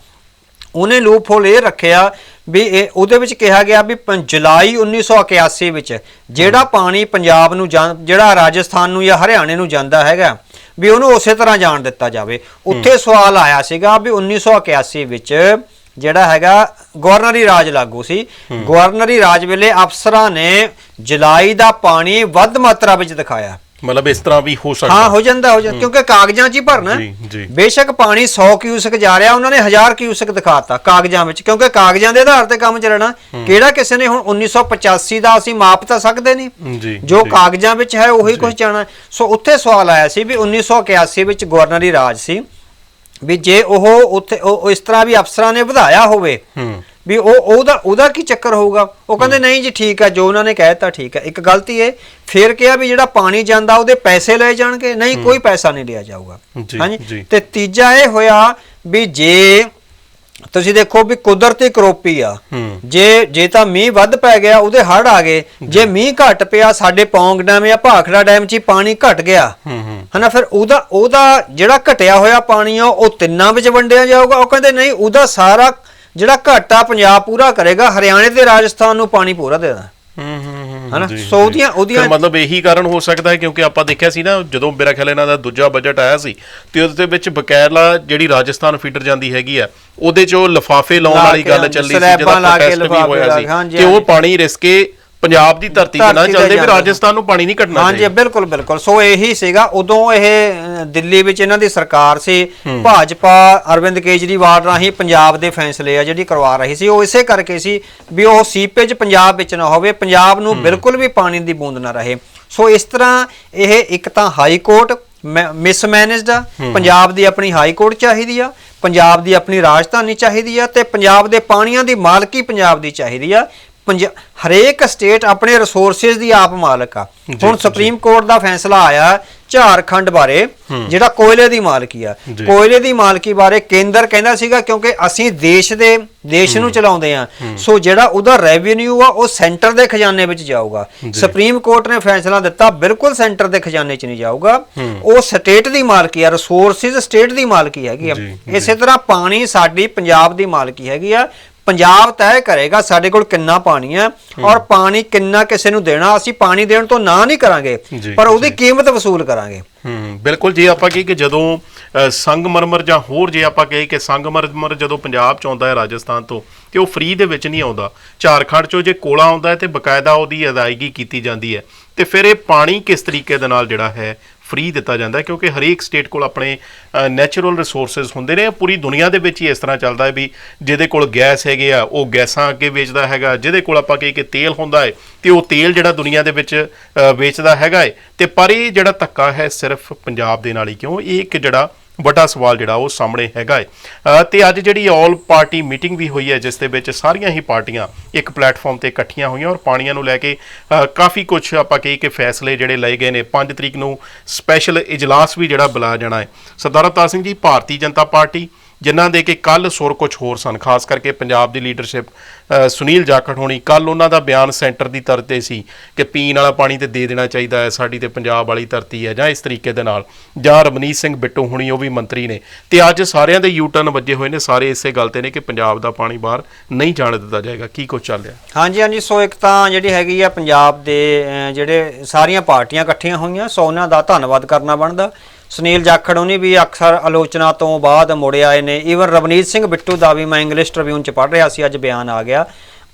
ਉਹਨੇ ਲੂਪ ਹੋਲ ਇਹ ਰੱਖਿਆ ਵੀ ਇਹ ਉਹਦੇ ਵਿੱਚ ਕਿਹਾ ਗਿਆ ਵੀ ਪੰ- ਜੁਲਾਈ 1981 ਵਿੱਚ ਜਿਹੜਾ ਪਾਣੀ ਪੰਜਾਬ ਨੂੰ ਜਾਂ- ਜਿਹੜਾ ਰਾਜਸਥਾਨ ਨੂੰ ਜਾਂ ਹਰਿਆਣੇ ਨੂੰ ਜਾਂਦਾ ਹੈਗਾ ਵੀ ਉਹਨੂੰ ਉਸੇ ਤਰ੍ਹਾਂ ਜਾਣ ਦਿੱਤਾ ਜਾਵੇ। ਉੱਥੇ ਸਵਾਲ ਆਇਆ ਸੀਗਾ ਵੀ 1981 ਵਿੱਚ ਜਿਹੜਾ ਹੈਗਾ ਗਵਰਨਰੀ ਰਾਜ ਲਾਗੂ ਸੀ। ਗਵਰਨਰੀ ਰਾਜ ਵੇਲੇ ਅਫਸਰਾਂ ਨੇ ਜੁਲਾਈ ਦਾ ਪਾਣੀ ਵੱਧ ਮਾਤਰਾ ਵਿੱਚ ਦਿਖਾਇਆ। ਮਤਲਬ ਇਸ ਤਰ੍ਹਾਂ ਵੀ ਹੋ ਸਕਦਾ। ਹਾਂ ਹੋ ਜਾਂਦਾ ਹੋ ਜਾਂਦਾ। ਕਿਉਂਕਿ ਕਾਗਜ਼ਾਂ 'ਚ ਹੀ ਭਰਨਾ ਜੀ, ਜੀ। ਬੇਸ਼ੱਕ ਪਾਣੀ 100 ਕਿਊਸਕ ਜਾ ਰਿਹਾ ਉਹਨਾਂ ਨੇ 1000 ਕਿਊਸਕ ਦਿਖਾਤਾ ਕਾਗਜ਼ਾਂ ਵਿੱਚ। ਕਿਉਂਕਿ ਕਾਗਜ਼ਾਂ ਦੇ ਆਧਾਰ ਤੇ ਕੰਮ ਚੱਲਣਾ। ਕਿਹੜਾ ਕਿਸੇ ਨੇ ਹੁਣ 1985 ਦਾ ਅਸੀਂ ਮਾਪ ਤਾਂ ਸਕਦੇ ਨਹੀਂ। ਜੀ। ਕਾਗਜ਼ਾਂ ਵਿੱਚ ਹੈ ਉਹੀ ਕੁਝ ਜਾਣਾ ਸੋ ਉੱਥੇ ਸਵਾਲ ਆਇਆ ਸੀ ਵੀ 1981 ਵਿੱਚ ਗਵਰਨਰੀ ਰਾਜ ਸੀ। ਵੀ ਜੇ ਉਹ ਉੱਥੇ ਉਹ ਉਹ ਇਸ ਤਰ੍ਹਾਂ ਵੀ ਅਫਸਰਾਂ ਨੇ ਵਧਾਇਆ ਹੋਵੇ ਹੂੰ। ਵੀ ਉਹ ਉਹਦਾ ਉਹਦਾ ਕੀ ਚੱਕਰ ਹੋਊਗਾ? ਉਹ ਕਹਿੰਦੇ ਨਹੀਂ ਜੀ ਠੀਕ ਹੈ ਜੋ ਉਹਨਾਂ ਨੇ ਕਹਿਤਾ ਠੀਕ ਹੈ ਇੱਕ ਗਲਤੀ ਹੈ ਫਿਰ ਕਿਹਾ ਵੀ ਜਿਹੜਾ ਪਾਣੀ ਜਾਂਦਾ ਉਹਦੇ ਪੈਸੇ ਲਏ ਜਾਣਗੇ। ਨਹੀਂ ਕੋਈ ਪੈਸਾ ਨਹੀਂ ਲਿਆ ਜਾਊਗਾ। ਹਾਂਜੀ। ਤੇ ਤੀਜਾ ਇਹ ਹੋਇਆ ਵੀ ਜੇ ਤੁਸੀਂ ਦੇਖੋ ਵੀ ਕੁਦਰਤੀ ਕਰੋਪੀ ਆ ਜੇ ਜੇ ਤਾਂ ਮੀਂਹ ਵੱਧ ਪੈ ਗਿਆ ਉਹਦੇ ਹੜ ਆ ਗਏ। ਜੇ। ਮੀਂਹ ਘਟ ਪਿਆ ਸਾਡੇ ਪੌਂਗ ਡੈਮ ਜਾਂ ਭਾਖੜਾ ਡੈਮ 'ਚ ਪਾਣੀ ਘਟ ਗਿਆ। ਹਨਾ ਫਿਰ ਉਹਦਾ ਉਹਦਾ ਜਿਹੜਾ ਘਟਿਆ ਹੋਇਆ ਪਾਣੀ ਆ ਉਹ ਤਿੰਨਾਂ ਵਿੱਚ ਵੰਡਿਆ ਜਾਊਗਾ। ਉਹ ਕਹਿੰਦੇ ਨਹੀਂ ਉਹਦਾ ਸਾਰਾ ਜਿਹੜਾ ਘਾਟਾ ਪੰਜਾਬ ਪੂਰਾ ਕਰੇਗਾ ਹਰਿਆਣੇ ਤੇ ਰਾਜਸਥਾਨ ਨੂੰ ਪਾਣੀ ਪੂਰਾ ਦੇ ਦੇਣਾ ਹੂੰ ਹੂੰ ਹੂੰ ਹਨਾ? ਸੋ। ਉਹਦੀਆਂ- ਉਹਦੀਆਂ- ਮਤਲਬ ਇਹੀ ਕਾਰਨ ਹੋ ਸਕਦਾ ਹੈ ਕਿਉਂਕਿ ਆਪਾਂ ਦੇਖਿਆ ਸੀ ਨਾ ਜਦੋਂ ਮੇਰਾ ਖਿਆਲ ਇਹਨਾਂ ਦਾ ਦੂਜਾ ਬਜਟ ਆਇਆ ਸੀ ਤੇ ਉਹਦੇ ਦੇ ਵਿੱਚ ਬਕਾਇਦਾ ਜਿਹੜੀ ਰਾਜਸਥਾਨ ਫੀਡਰ ਜਾਂਦੀ ਹੈਗੀ ਆ ਉਹਦੇ 'ਚ ਉਹ ਲਫਾਫੇ ਲਾਉਣ ਵਾਲੀ ਗੱਲ ਚੱਲੀ ਸੀ ਜਿਹਦਾ ਪ੍ਰੋਟੈਸਟ ਵੀ ਹੋਇਆ ਸੀ ਕਿ ਉਹ। ਪਾਣੀ ਰਿਸਕੇ ਪੰਜਾਬ ਦੀ ਧਰਤੀ ਤੇ ਨਾ ਚੱਲਦੇ ਵੀ। ਰਾਜਸਥਾਨ ਨੂੰ ਪਾਣੀ ਨਹੀਂ ਕੱਢਣਾ ਹਾਂਜੀ ਬਿਲਕੁਲ ਬਿਲਕੁਲ। ਸੋ ਇਹੀ ਸੀਗਾ। ਉਦੋਂ ਇਹ ਦਿੱਲੀ ਵਿੱਚ ਇਹਨਾਂ ਦੀ ਸਰਕਾਰ ਸੀ ਭਾਜਪਾ ਅਰਵਿੰਦ ਕੇਜਰੀਵਾਲ ਰਾਹੀਂ ਪੰਜਾਬ ਦੇ ਫੈਸਲੇ ਆ ਜਿਹੜੀ ਕਰਵਾ ਰਹੀ ਸੀ ਉਹ ਇਸੇ ਕਰਕੇ ਸੀ ਵੀ ਉਹ ਸੀਪੇਜ ਪੰਜਾਬ ਵਿੱਚ ਨਾ ਹੋਵੇ ਪੰਜਾਬ ਨੂੰ ਬਿਲਕੁਲ ਵੀ ਪਾਣੀ ਦੀ ਬੂੰਦ ਨਾ ਰਹੇ। ਸੋ ਇਸ ਤਰ੍ਹਾਂ ਇਹ ਇੱਕ ਤਾਂ ਹਾਈ ਕੋਰਟ ਮਿਸਮੈਨੇਜਡ ਆ ਪੰਜਾਬ ਦੀ ਆਪਣੀ ਹਾਈ ਕੋਰਟ ਚਾਹੀਦੀ ਆ ਪੰਜਾਬ ਦੀ ਆਪਣੀ ਰਾਜਧਾਨੀ ਚਾਹੀਦੀ ਆ ਤੇ ਪੰਜਾਬ ਦੇ ਪਾਣੀਆਂ ਦੀ ਮਾਲਕੀ ਪੰਜਾਬ ਦੀ ਚਾਹੀਦੀ ਆ। ਪੰਜ ਹਰੇਕ ਸਟੇਟ ਆਪਣੇ ਰਿਸੋਰਸਸ ਦੀ ਆਪ ਮਾਲਕ ਆ। ਹੁਣ ਸੁਪਰੀਮ ਕੋਰਟ ਦਾ ਫੈਸਲਾ ਆਇਆ ਝਾਰਖੰਡ ਬਾਰੇ ਜਿਹੜਾ ਕੋਇਲੇ ਦੀ ਮਾਲਕੀ ਆ। ਕੋਇਲੇ ਦੀ ਮਾਲਕੀ ਬਾਰੇ ਕੇਂਦਰ ਕਹਿੰਦਾ ਸੀਗਾ ਕਿਉਂਕਿ ਅਸੀਂ ਦੇਸ਼ ਦੇ ਦੇਸ਼ ਨੂੰ ਚਲਾਉਂਦੇ ਆ। ਸੋ ਜਿਹੜਾ ਉਹਦਾ ਰੈਵਨਿਊ ਆ ਉਹ ਸੈਂਟਰ ਦੇ ਖਜ਼ਾਨੇ ਵਿੱਚ ਜਾਊਗਾ। ਸੁਪਰੀਮ ਕੋਰਟ ਨੇ ਫੈਸਲਾ ਦਿੱਤਾ ਬਿਲਕੁਲ ਸੈਂਟਰ ਦੇ ਖਜ਼ਾਨੇ 'ਚ ਨਹੀਂ ਜਾਊਗਾ। ਉਹ ਸਟੇਟ ਦੀ ਮਾਲਕੀ ਆ ਰਿਸੋਰਸਸ ਸਟੇਟ ਦੀ ਮਾਲਕੀ ਹੈਗੀ ਆ। ਇਸੇ ਤਰ੍ਹਾਂ ਪਾਣੀ ਸਾਡੀ ਪੰਜਾਬ ਦੀ ਮਾਲਕੀ ਹੈਗੀ ਆ। ਪੰਜਾਬ ਤੈਅ ਕਰੇਗਾ ਸਾਡੇ ਕੋਲ ਕਿੰਨਾ ਪਾਣੀ ਹੈ ਔਰ ਪਾਣੀ ਕਿੰਨਾ ਕਿਸੇ ਨੂੰ ਦੇਣਾ ਅਸੀਂ ਪਾਣੀ ਦੇਣ ਤੋਂ ਨਾ ਨਹੀਂ ਕਰਾਂਗੇ ਪਰ ਉਹਦੀ ਕੀਮਤ ਵਸੂਲ ਕਰਾਂਗੇ। ਹੂੰ ਬਿਲਕੁਲ ਜੇ ਆਪਾਂ ਕਹੀਏ ਕਿ ਜਦੋਂ ਸੰਗਮਰਮਰ ਜਾਂ ਹੋਰ ਜੇ ਆਪਾਂ ਕਹੀਏ ਕਿ ਸੰਗਮਰਮਰ ਜਦੋਂ ਪੰਜਾਬ ਚ ਆਉਂਦਾ ਹੈ ਰਾਜਸਥਾਨ ਤੋਂ ਤੇ ਉਹ ਫ੍ਰੀ ਦੇ ਵਿੱਚ ਨਹੀਂ ਆਉਂਦਾ। ਝਾਰਖੰਡ ਚੋਂ ਜੇ ਕੋਲਾ ਆਉਂਦਾ ਹੈ ਤੇ ਬਕਾਇਦਾ ਉਹਦੀ ਅਦਾਇਗੀ ਕੀਤੀ ਜਾਂਦੀ ਹੈ। ਤੇ ਫਿਰ ਇਹ ਪਾਣੀ ਕਿਸ ਤਰੀਕੇ ਦੇ ਨਾਲ ਜਿਹੜਾ ਹੈ ਫ੍ਰੀ ਦਿੱਤਾ ਜਾਂਦਾ ਹੈ ਕਿਉਂਕਿ ਹਰੇਕ ਸਟੇਟ ਕੋਲ ਆਪਣੇ ਨੈਚੁਰਲ ਰਿਸੋਰਸਸ ਹੁੰਦੇ ਨੇ। ਪੂਰੀ ਦੁਨੀਆ ਦੇ ਵਿੱਚ ਹੀ ਇਸ ਤਰ੍ਹਾਂ ਚੱਲਦਾ ਹੈ ਵੀ ਜਿਹਦੇ ਕੋਲ ਗੈਸ ਹੈਗੇ ਆ, ਉਹ ਗੈਸਾਂ ਅੱਗੇ ਵੇਚਦਾ ਹੈਗਾ। ਜਿਹਦੇ ਕੋਲ ਆਪਾਂ ਕਹੀ ਕਿ ਤੇਲ ਹੁੰਦਾ ਹੈ, ਤੇ ਉਹ ਤੇਲ ਜਿਹੜਾ ਦੁਨੀਆ ਦੇ ਵਿੱਚ ਵੇਚਦਾ ਹੈਗਾ ਹੈ। ਤੇ ਪਰ ਇਹ ਜਿਹੜਾ ਧੱਕਾ ਹੈ ਸਿਰਫ ਪੰਜਾਬ ਦੇ ਨਾਲ ਹੀ। ਕਿਉਂ? ਇਹ ਇੱਕ ਜਿਹੜਾ ਵੱਡਾ ਸਵਾਲ ਜਿਹੜਾ ਉਹ ਸਾਹਮਣੇ ਹੈਗਾ ਹੈ ਅ, ਤੇ ਅੱਜ ਜਿਹੜੀ ਆਲ ਪਾਰਟੀ ਮੀਟਿੰਗ ਵੀ ਹੋਈ ਹੈ ਜਿਸ ਦੇ ਵਿੱਚ ਸਾਰੀਆਂ ਹੀ ਪਾਰਟੀਆਂ ਇੱਕ ਪਲੇਟਫਾਰਮ ਤੇ ਇਕੱਠੀਆਂ ਹੋਈਆਂ ਔਰ ਪਾਣੀਆਂ ਨੂੰ ਲੈ ਕੇ ਕਾਫੀ ਕੁਝ ਆਪਾਂ ਕਹੀ ਕਿ ਫੈਸਲੇ ਜਿਹੜੇ ਲਏ ਗਏ ਨੇ। 5 ਤਰੀਕ ਨੂੰ ਸਪੈਸ਼ਲ ਇਜਲਾਸ ਵੀ ਜਿਹੜਾ ਬੁਲਾਇਆ ਜਾਣਾ ਹੈ ਸਰਦਾਰ ਅਵਤਾਰ ਸਿੰਘ ਜੀ ਭਾਰਤੀ ਜਨਤਾ ਪਾਰਟੀ ਜਿਨ੍ਹਾਂ ਦੇ ਕਿ ਕੱਲ ਸੁਰ ਕੁਝ ਹੋਰ ਸਨ, ਖਾਸ ਕਰਕੇ ਪੰਜਾਬ ਦੀ ਲੀਡਰਸ਼ਿਪ ਸੁਨੀਲ ਜਾਖੜ ਹੋਣੀ। ਕੱਲ ਉਹਨਾਂ ਦਾ ਬਿਆਨ ਸੈਂਟਰ ਦੀ ਤਰ੍ਹਾਂ ਤੇ ਸੀ ਕਿ ਪੀਣ ਵਾਲਾ ਪਾਣੀ ਤੇ ਦੇ ਦੇਣਾ ਚਾਹੀਦਾ ਹੈ, ਸਾਡੀ ਤੇ ਪੰਜਾਬ ਵਾਲੀ ਧਰਤੀ ਹੈ, ਜਾਂ ਇਸ ਤਰੀਕੇ ਦੇ ਨਾਲ। ਜਾਂ ਰਮਨੀਤ ਸਿੰਘ ਬਿੱਟੂ ਹੋਣੀ, ਉਹ ਵੀ ਮੰਤਰੀ ਨੇ। ਤੇ ਅੱਜ ਸਾਰਿਆਂ ਦੇ ਯੂ ਟਰਨ ਵੱਜੇ ਹੋਏ ਨੇ, ਸਾਰੇ ਇਸੇ ਗੱਲ ਤੇ ਨੇ ਕਿ ਪੰਜਾਬ ਦਾ ਪਾਣੀ ਬਾਹਰ ਨਹੀਂ ਜਾਣ ਦਿੱਤਾ ਜਾਏਗਾ। ਕੀ ਕੁਝ ਚੱਲ ਰਿਹਾ? ਹਾਂਜੀ ਹਾਂਜੀ। ਸੋ ਇੱਕ ਤਾਂ ਜਿਹੜੀ ਹੈਗੀ ਆ ਪੰਜਾਬ ਦੇ ਜਿਹੜੇ ਸਾਰੀਆਂ ਪਾਰਟੀਆਂ ਇਕੱਠੀਆਂ ਹੋਈਆਂ, ਸੋ ਉਹਨਾਂ ਦਾ ਧੰਨਵਾਦ ਕਰਨਾ ਬਣਦਾ। ਸੁਨੀਲ ਜਾਖੜ ਉਹਨੇ ਵੀ ਅਕਸਰ ਆਲੋਚਨਾ ਤੋਂ ਬਾਅਦ ਮੁੜ ਆਏ ਨੇ। ਈਵਨ ਰਵਨੀਤ ਸਿੰਘ ਬਿੱਟੂ ਦਾ ਵੀ ਮੈਂ ਇੰਗਲਿਸ਼ ਟ੍ਰਿਬਿਊਨ ਚ ਪੜ੍ਹ ਰਿਹਾ ਸੀ, ਅੱਜ ਬਿਆਨ ਆ ਗਿਆ।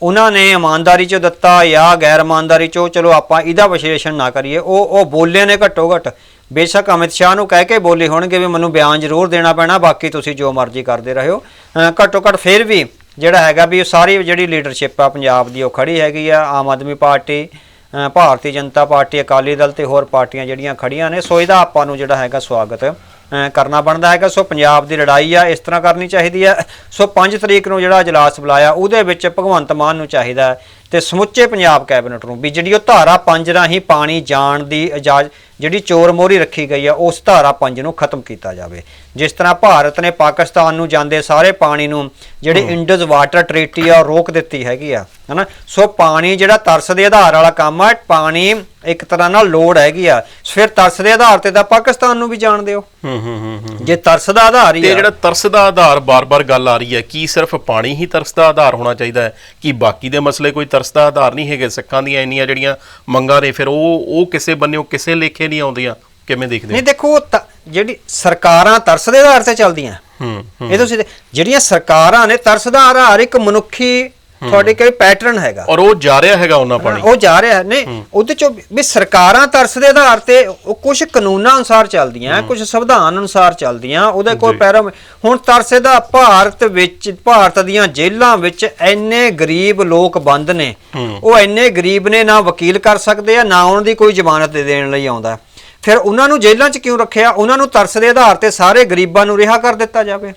ਉਹਨਾਂ ਨੇ ਇਮਾਨਦਾਰੀ ਚ ਦਿੱਤਾ ਜਾਂ ਗੈਰ ਇਮਾਨਦਾਰੀ ਚੋਂ, ਚਲੋ ਆਪਾਂ ਇਹਦਾ ਵਿਸ਼ਲੇਸ਼ਣ ਨਾ ਕਰੀਏ, ਉਹ ਉਹ ਬੋਲੇ ਨੇ ਘੱਟੋ ਘੱਟ। ਬੇਸ਼ੱਕ ਅਮਿਤ ਸ਼ਾਹ ਨੂੰ ਕਹਿ ਕੇ ਬੋਲੇ ਹੋਣਗੇ ਵੀ ਮੈਨੂੰ ਬਿਆਨ ਜ਼ਰੂਰ ਦੇਣਾ ਪੈਣਾ, ਬਾਕੀ ਤੁਸੀਂ ਜੋ ਮਰਜ਼ੀ ਕਰਦੇ ਰਹੋ। ਅਹ ਘੱਟੋ ਘੱਟ ਫਿਰ ਵੀ ਜਿਹੜਾ ਹੈਗਾ ਵੀ ਉਹ ਸਾਰੀ ਜਿਹੜੀ ਲੀਡਰਸ਼ਿਪ ਆ ਪੰਜਾਬ ਦੀ ਉਹ ਖੜੀ ਹੈਗੀ ਆ, ਆਮ ਆਦਮੀ ਪਾਰਟੀ ਭਾਰਤੀ ਜਨਤਾ ਪਾਰਟੀ, ਅਕਾਲੀ ਦਲ ਤੇ ਹੋਰ ਪਾਰਟੀਆਂ ਜਿਹੜੀਆਂ ਖੜੀਆਂ ਨੇ, ਸੋ ਇਹਦਾ ਆਪਾਂ ਨੂੰ ਜਿਹੜਾ ਹੈਗਾ ਸਵਾਗਤ ਕਰਨਾ ਬਣਦਾ ਹੈਗਾ। ਸੋ ਪੰਜਾਬ ਦੀ ਲੜਾਈ ਆ, ਇਸ ਤਰ੍ਹਾਂ ਕਰਨੀ ਚਾਹੀਦੀ ਹੈ ਸੋ 5 ਤਰੀਕ ਨੂੰ ਜਿਹੜਾ ਇਜਲਾਸ ਬੁਲਾਇਆ, ਉਹਦੇ ਵਿੱਚ ਭਗਵੰਤ ਮਾਨ ਨੂੰ ਚਾਹੀਦਾ ਹੈ ਤੇ ਸਮੁੱਚੇ ਪੰਜਾਬ ਕੈਬਨਿਟ ਨੂੰ ਵੀ ਜਿਹੜੀ ਉਹ ਧਾਰਾ 5 ਰਾਹੀਂ ਪਾਣੀ ਜਾਣ ਦੀ ਇਜਾਜ਼ਤ ਜਿਹੜੀ ਚੋਰ ਮੋਹਰੀ ਰੱਖੀ ਗਈ ਆ ਉਸ ਧਾਰਾ 5 ਨੂੰ ਖਤਮ ਕੀਤਾ ਜਾਵੇ। ਜਿਸ ਤਰ੍ਹਾਂ ਭਾਰਤ ਨੇ ਪਾਕਿਸਤਾਨ ਨੂੰ ਜਾਂਦੇ ਸਾਰੇ ਪਾਣੀ ਨੂੰ ਜਿਹੜੀ ਇੰਡਸ ਵਾਟਰ ਟ੍ਰੀਟੀ ਆ ਰੋਕ ਦਿੱਤੀ ਹੈਗੀ ਆ ਹਨਾ? ਸੋ ਪਾਣੀ ਜਿਹੜਾ ਤਰਸ ਦੇ ਆਧਾਰ ਵਾਲਾ ਕੰਮ ਆ ਪਾਣੀ ਇੱਕ ਤਰ੍ਹਾਂ ਨਾਲ ਲੋੜ ਹੈਗੀ ਆ। ਫਿਰ ਤਰਸ ਦੇ ਆਧਾਰ ਤੇ ਤਾਂ ਪਾਕਿਸਤਾਨ ਨੂੰ ਵੀ ਜਾਣ ਦਿਓ। ਹੂੰ ਹੂੰ ਹੂੰ ਹੂੰ ਜੇ ਤਰਸ ਦਾ ਆਧਾਰ ਹੀ ਤੇ ਜਿਹੜਾ ਤਰਸ ਦਾ ਆਧਾਰ ਬਾਰ-ਬਾਰ ਗੱਲ ਆ ਰਹੀ ਹੈ ਕੀ ਸਿਰਫ ਪਾਣੀ ਹੀ ਤਰਸ ਦਾ ਆਧਾਰ ਹੋਣਾ ਚਾਹੀਦਾ ਹੈ? ਕਿ ਬਾਕੀ ਦੇ ਮਸਲੇ ਕੋਈ ਤਰਸ ਦਾ ਆਧਾਰ ਨਹੀਂ ਹੈਗੇ? ਸਿੱਖਾਂ ਦੀਆਂ ਇੰਨੀਆਂ ਜਿਹੜੀਆਂ ਮੰਗਾਂ ਨੇ ਫਿਰ ਉਹ ਉਹ ਕਿਸੇ ਬੰਨਿਓ ਕਿਸੇ ਲੇਖੇ ਨਹੀਂ ਆਉਂਦੀਆਂ ਕਿਵੇਂ ਦੇਖਦੇ ਨਹੀਂ ਦੇਖੋ ਤ- ਜਿਹੜੀ ਸਰਕਾਰਾਂ ਤਰਸ ਦੇ ਆਧਾਰ ਤੇ ਚੱਲਦੀਆਂ। ਹੂੰ ਹੂੰ। ਇਹ ਤੁਸੀਂ ਦੇ- ਜਿਹੜੀਆਂ ਸਰਕਾਰਾਂ ਨੇ ਤਰਸ ਦਾ ਆਧਾਰ ਇੱਕ ਮਨੁੱਖੀ ਤੁਹਾਡੇ ਕੋਲ ਪੈਟਰਨ ਹੈਗਾ? ਔਰ ਉਹ ਜਾ ਰਿਹਾ ਹੈਗਾ ਉਹਨਾਂ ਪਾਣੀ ਉਹ ਜਾ ਰਿਹਾ। ਨਹੀਂ ਉਹਦੇ ਚੋਂ ਵੀ ਸਰਕਾਰਾਂ ਤਰਸ ਦੇ ਆਧਾਰ ਤੇ ਉਹ ਕੁਝ ਕਾਨੂੰਨਾਂ ਅਨੁਸਾਰ ਚੱਲਦੀਆਂ ਕੁਝ ਸੰਵਿਧਾਨ ਅਨੁਸਾਰ ਚੱਲਦੀਆਂ ਉਹਦੇ ਕੋਲ ਪੈਰਾ ਹੁਣ ਤਰਸ ਦਾ ਭਾਰਤ ਵਿੱਚ ਭਾਰਤ ਦੀਆਂ ਜੇਲ੍ਹਾਂ ਵਿੱਚ ਇੰਨੇ ਗਰੀਬ ਲੋਕ ਬੰਦ ਨੇ। ਉਹ ਇੰਨੇ ਗਰੀਬ ਨੇ ਨਾ ਵਕੀਲ ਕਰ ਸਕਦੇ ਆ ਨਾ ਉਹਨਾਂ ਦੀ ਕੋਈ ਜ਼ਮਾਨਤ ਦੇ ਦੇਣ ਲਈ ਆਉਂਦਾ। ਫਿਰ ਉਹਨਾਂ ਨੂੰ ਜੇਲ੍ਹਾਂ 'ਚ ਕਿਉਂ ਰੱਖਿਆ? ਉਹਨਾਂ ਨੂੰ ਤਰਸ ਦੇ ਆਧਾਰ ਤੇ ਸਾਰੇ ਗਰੀਬਾਂ ਨੂੰ ਰਿਹਾ ਕਰ ਦਿੱਤਾ ਜਾਵੇ।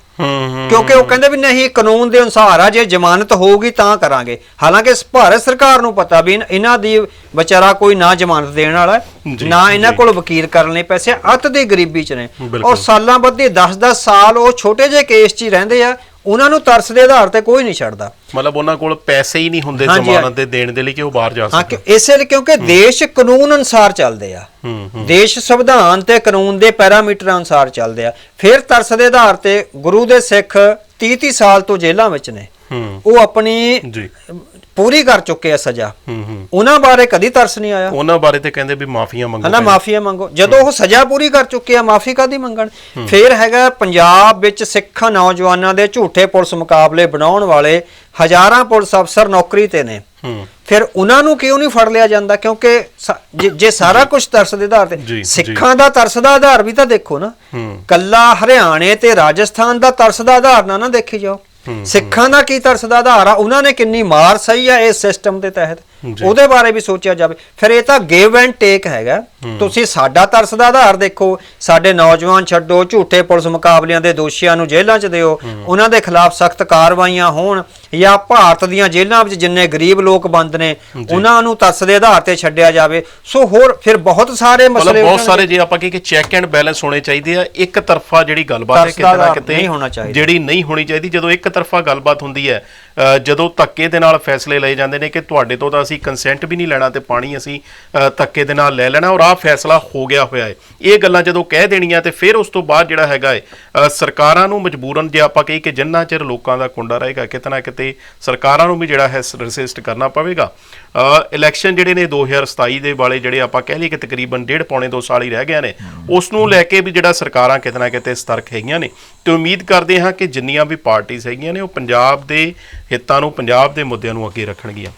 ਕਿਉਂਕਿ ਉਹ ਕਹਿੰਦੇ ਵੀ ਨਹੀਂ ਕਾਨੂੰਨ ਦੇ ਅਨੁਸਾਰ ਆ ਜੇ ਜ਼ਮਾਨਤ ਹੋਊਗੀ ਤਾਂ ਕਰਾਂਗੇ। ਹਾਲਾਂਕਿ ਭਾਰਤ ਸਰਕਾਰ ਨੂੰ ਪਤਾ ਵੀ ਇਹਨਾਂ ਦੀ ਵਿਚਾਰਾ ਕੋਈ ਨਾ ਜ਼ਮਾਨਤ ਦੇਣ ਵਾਲਾ ਨਾ ਇਹਨਾਂ। ਕੋਲ ਵਕੀਲ ਕਰਨ ਲਈ ਪੈਸੇ ਅੱਤ ਦੀ ਗਰੀਬੀ ਚ ਨੇ। ਔਰ ਸਾਲਾਂ ਬੱਧੀ 10-10 ਸਾਲ ਉਹ ਛੋਟੇ ਜਿਹੇ ਕੇਸ 'ਚ ਹੀ ਰਹਿੰਦੇ ਆ ਉਹਨਾਂ ਨੂੰ ਤਰਸ ਦੇ ਆਧਾਰ ਤੇ ਕੋਈ ਨਹੀਂ ਛੱਡਦਾ। ਮਤਲਬ ਉਹਨਾਂ ਕੋਲ ਪੈਸੇ ਹੀ ਨਹੀਂ ਹੁੰਦੇ ਹਾਂਜੀ, ਜ਼ਮਾਨਤ ਦੇ ਦੇਣ ਦੇ ਲਈ ਕਿ ਉਹ ਬਾਹਰ ਜਾ ਹਾਂ ਸਕਣ। ਇਸੇ ਲਈ ਕਿਉਂਕਿ ਦੇਸ਼ ਕਾਨੂੰਨ ਅਨੁਸਾਰ ਚੱਲਦੇ ਆ। ਹੂੰ ਹੂੰ। ਦੇਸ਼ ਸੰਵਿਧਾਨ ਤੇ ਕਾਨੂੰਨ ਦੇ ਪੈਰਾਮੀਟਰਾਂ ਅਨੁਸਾਰ ਚੱਲਦੇ ਆ। ਫਿਰ ਤਰਸ ਦੇ ਆਧਾਰ ਤੇ ਗੁਰੂ ਦੇ ਸਿੱਖ 30 30 ਸਾਲ ਤੋਂ ਜੇਲ੍ਹਾਂ ਵਿੱਚ ਨੇ। ਹੂੰ। ਉਹ ਆਪਣੀ ਜੀ। ਪੂਰੀ ਕਰ ਚੁੱਕੇ ਆ ਸਜ਼ਾ। ਹੂੰ ਹੂੰ। ਉਹਨਾਂ ਬਾਰੇ ਕਦੀ ਤਰਸ ਨਹੀਂ ਆਇਆ। ਉਹਨਾਂ ਬਾਰੇ ਤੇ ਕਹਿੰਦੇ ਵੀ ਮਾਫੀਆਂ ਮੰਗੋ ਹਨਾ ਮਾਫੀਆ ਮੰਗੋ। ਜਦੋਂ ਉਹ ਸਜ਼ਾ ਪੂਰੀ ਕਰ ਚੁੱਕੇ ਆ ਮਾਫੀ ਕਾਦੀ ਮੰਗਣ? ਫਿਰ ਹੈਗਾ ਪੰਜਾਬ ਵਿੱਚ ਸਿੱਖ ਨੌਜਵਾਨਾਂ ਦੇ ਝੂਠੇ ਪੁਲਿਸ ਮੁਕਾਬਲੇ ਬਣਾਉਣ ਵਾਲੇ ਹਜ਼ਾਰਾਂ ਪੁਲਿਸ ਅਫਸਰ ਨੌਕਰੀ ਤੇ ਨੇ। ਹੂੰ। ਫਿਰ ਉਹਨਾਂ ਨੂੰ ਕਿਉਂ ਨਹੀਂ ਫੜ ਲਿਆ ਜਾਂਦਾ? ਕਿਉਂਕਿ ਜੇ- ਸਾਰਾ ਕੁਝ ਤਰਸ ਦੇ ਆਧਾਰ ਤੇ। ਸਿੱਖਾਂ ਦਾ ਤਰਸ ਦਾ ਆਧਾਰ ਵੀ ਤਾਂ ਦੇਖੋ ਨਾ। ਕੱਲਾ ਹਰਿਆਣੇ ਤੇ ਰਾਜਸਥਾਨ ਦਾ ਤਰਸ ਦਾ ਆਧਾਰ ਨਾ ਨਾ ਦੇਖੀ ਜਾਓ। ਸਿੱਖਾਂ ਦਾ ਕੀ ਤਰਸ ਦਾ ਆਧਾਰ ਆ? ਉਹਨਾਂ ਨੇ ਕਿੰਨੀ ਮਾਰ ਸਹੀ ਆ ਇਸ ਸਿਸਟਮ ਦੇ ਤਹਿਤ? ਉਹਦੇ ਬਾਰੇ ਵੀ ਸੋਚਿਆ ਜਾਵੇ। ਫਿਰ ਇਹ ਤਾਂ ਗਿਵ ਐਂਡ ਟੇਕ ਹੈਗਾ। ਤੁਸੀਂ ਸਾਡਾ ਤਰਸ ਦਾ ਆਧਾਰ ਦੇਖੋ। ਸਾਡੇ ਨੌਜਵਾਨ ਛੱਡੋ ਝੂਠੇ ਪੁਲਿਸ ਮੁਕਾਬਲਿਆਂ ਦੇ ਦੋਸ਼ੀਆਂ ਨੂੰ ਜੇਲ੍ਹਾਂ 'ਚ ਦਿਓ। ਉਹਨਾਂ ਦੇ ਖਿਲਾਫ ਸਖਤ ਕਾਰਵਾਈਆਂ ਹੋਣ ਜਾਂ ਭਾਰਤ ਦੀਆਂ ਜੇਲ੍ਹਾਂ ਵਿੱਚ ਜਿੰਨੇ ਗਰੀਬ ਲੋਕ ਬੰਦ ਨੇ ਉਹਨਾਂ ਨੂੰ ਤਰਸ ਦੇ ਆਧਾਰ ਤੇ ਛੱਡਿਆ ਜਾਵੇ। ਸੋ ਹੋਰ ਫਿਰ ਬਹੁਤ ਸਾਰੇ ਮਸਲੇ ਬਹੁਤ। ਸਾਰੇ ਜੇ ਆਪਾਂ ਕਹੀਏ ਕਿ ਚੈੱਕ ਐਂਡ ਬੈਲੈਂਸ ਹੋਣੇ ਚਾਹੀਦੇ ਆ ਇੱਕ ਤਰਫਾ ਜਿਹੜੀ ਗੱਲਬਾਤ ਹੈ ਕਿਤੇ ਨਾ ਕਿਤੇ। ਜਿਹੜੀ ਨਹੀਂ ਹੋਣੀ ਚਾਹੀਦੀ ਜਦੋਂ ਇੱਕ ਤਰਫਾ ਗੱਲਬਾਤ ਹੁੰਦੀ ਹੈ ਜਦੋਂ ਧੱਕੇ ਦੇ ਨਾਲ ਫੈਸਲੇ ਲਏ ਜਾਂਦੇ ਨੇ ਕਿ ਤੁਹਾਡੇ ਤੋਂ ਤਾਂ ਅਸੀਂ ਕੰਸੈਂਟ ਵੀ ਨਹੀਂ ਲੈਣਾ ਤੇ ਪਾਣੀ ਅਸੀਂ ਧੱਕੇ ਦੇ ਨਾਲ ਲੈ ਲੈਣਾ ਔਰ ਆਹ ਫੈਸਲਾ ਹੋ ਗਿਆ ਹੋਇਆ ਹੈ। ਇਹ ਗੱਲਾਂ ਜਦੋਂ ਕਹਿ ਦੇਣੀਆਂ ਤੇ ਫਿਰ ਉਸ ਤੋਂ ਬਾਅਦ ਜਿਹੜਾ ਹੈਗਾ ਹੈ ਸਰਕਾਰਾਂ ਨੂੰ ਮਜਬੂਰਨ ਜੇ ਆਪਾਂ ਕਹੀ ਕਿ ਜਿੰਨਾ ਚਿਰ ਲੋਕਾਂ ਦਾ ਕੁੰਡਾ ਰਹੇਗਾ ਕਿਤੇ ਨਾ ਕਿਤੇ ਸਰਕਾਰਾਂ ਨੂੰ ਵੀ ਜਿਹੜਾ ਹੈ ਰੈਸਿਸਟ ਕਰਨਾ ਪਵੇਗਾ। ਇਲੈਕਸ਼ਨ ਜਿਹੜੇ ਨੇ 2027 ਦੇ ਵਾਲੇ ਜਿਹੜੇ ਆਪਾਂ ਕਹਿ ਲਈਏ ਕਿ ਤਕਰੀਬਨ ਡੇਢ ਪੌਣੇ 2 ਸਾਲ ਹੀ ਰਹਿ ਗਏ ਨੇ, ਉਸ ਨੂੰ ਲੈ ਕੇ ਵੀ ਜਿਹੜਾ ਸਰਕਾਰਾਂ ਕਿਤੇ ਨਾ ਕਿਤੇ ਸਤਰਕ ਹੈਗੀਆਂ ਨੇ ਤੇ ਉਮੀਦ ਕਰਦੇ ਹਾਂ ਕਿ ਜਿੰਨੀਆਂ ਵੀ ਪਾਰਟੀਆਂ ਹੈਗੀਆਂ ਨੇ ਉਹ ਪੰਜਾਬ ਦੇ ਹਿੱਤਾਂ ਨੂੰ, ਪੰਜਾਬ ਦੇ ਮੁੱਦਿਆਂ ਨੂੰ ਅੱਗੇ ਰੱਖਣਗੀਆਂ।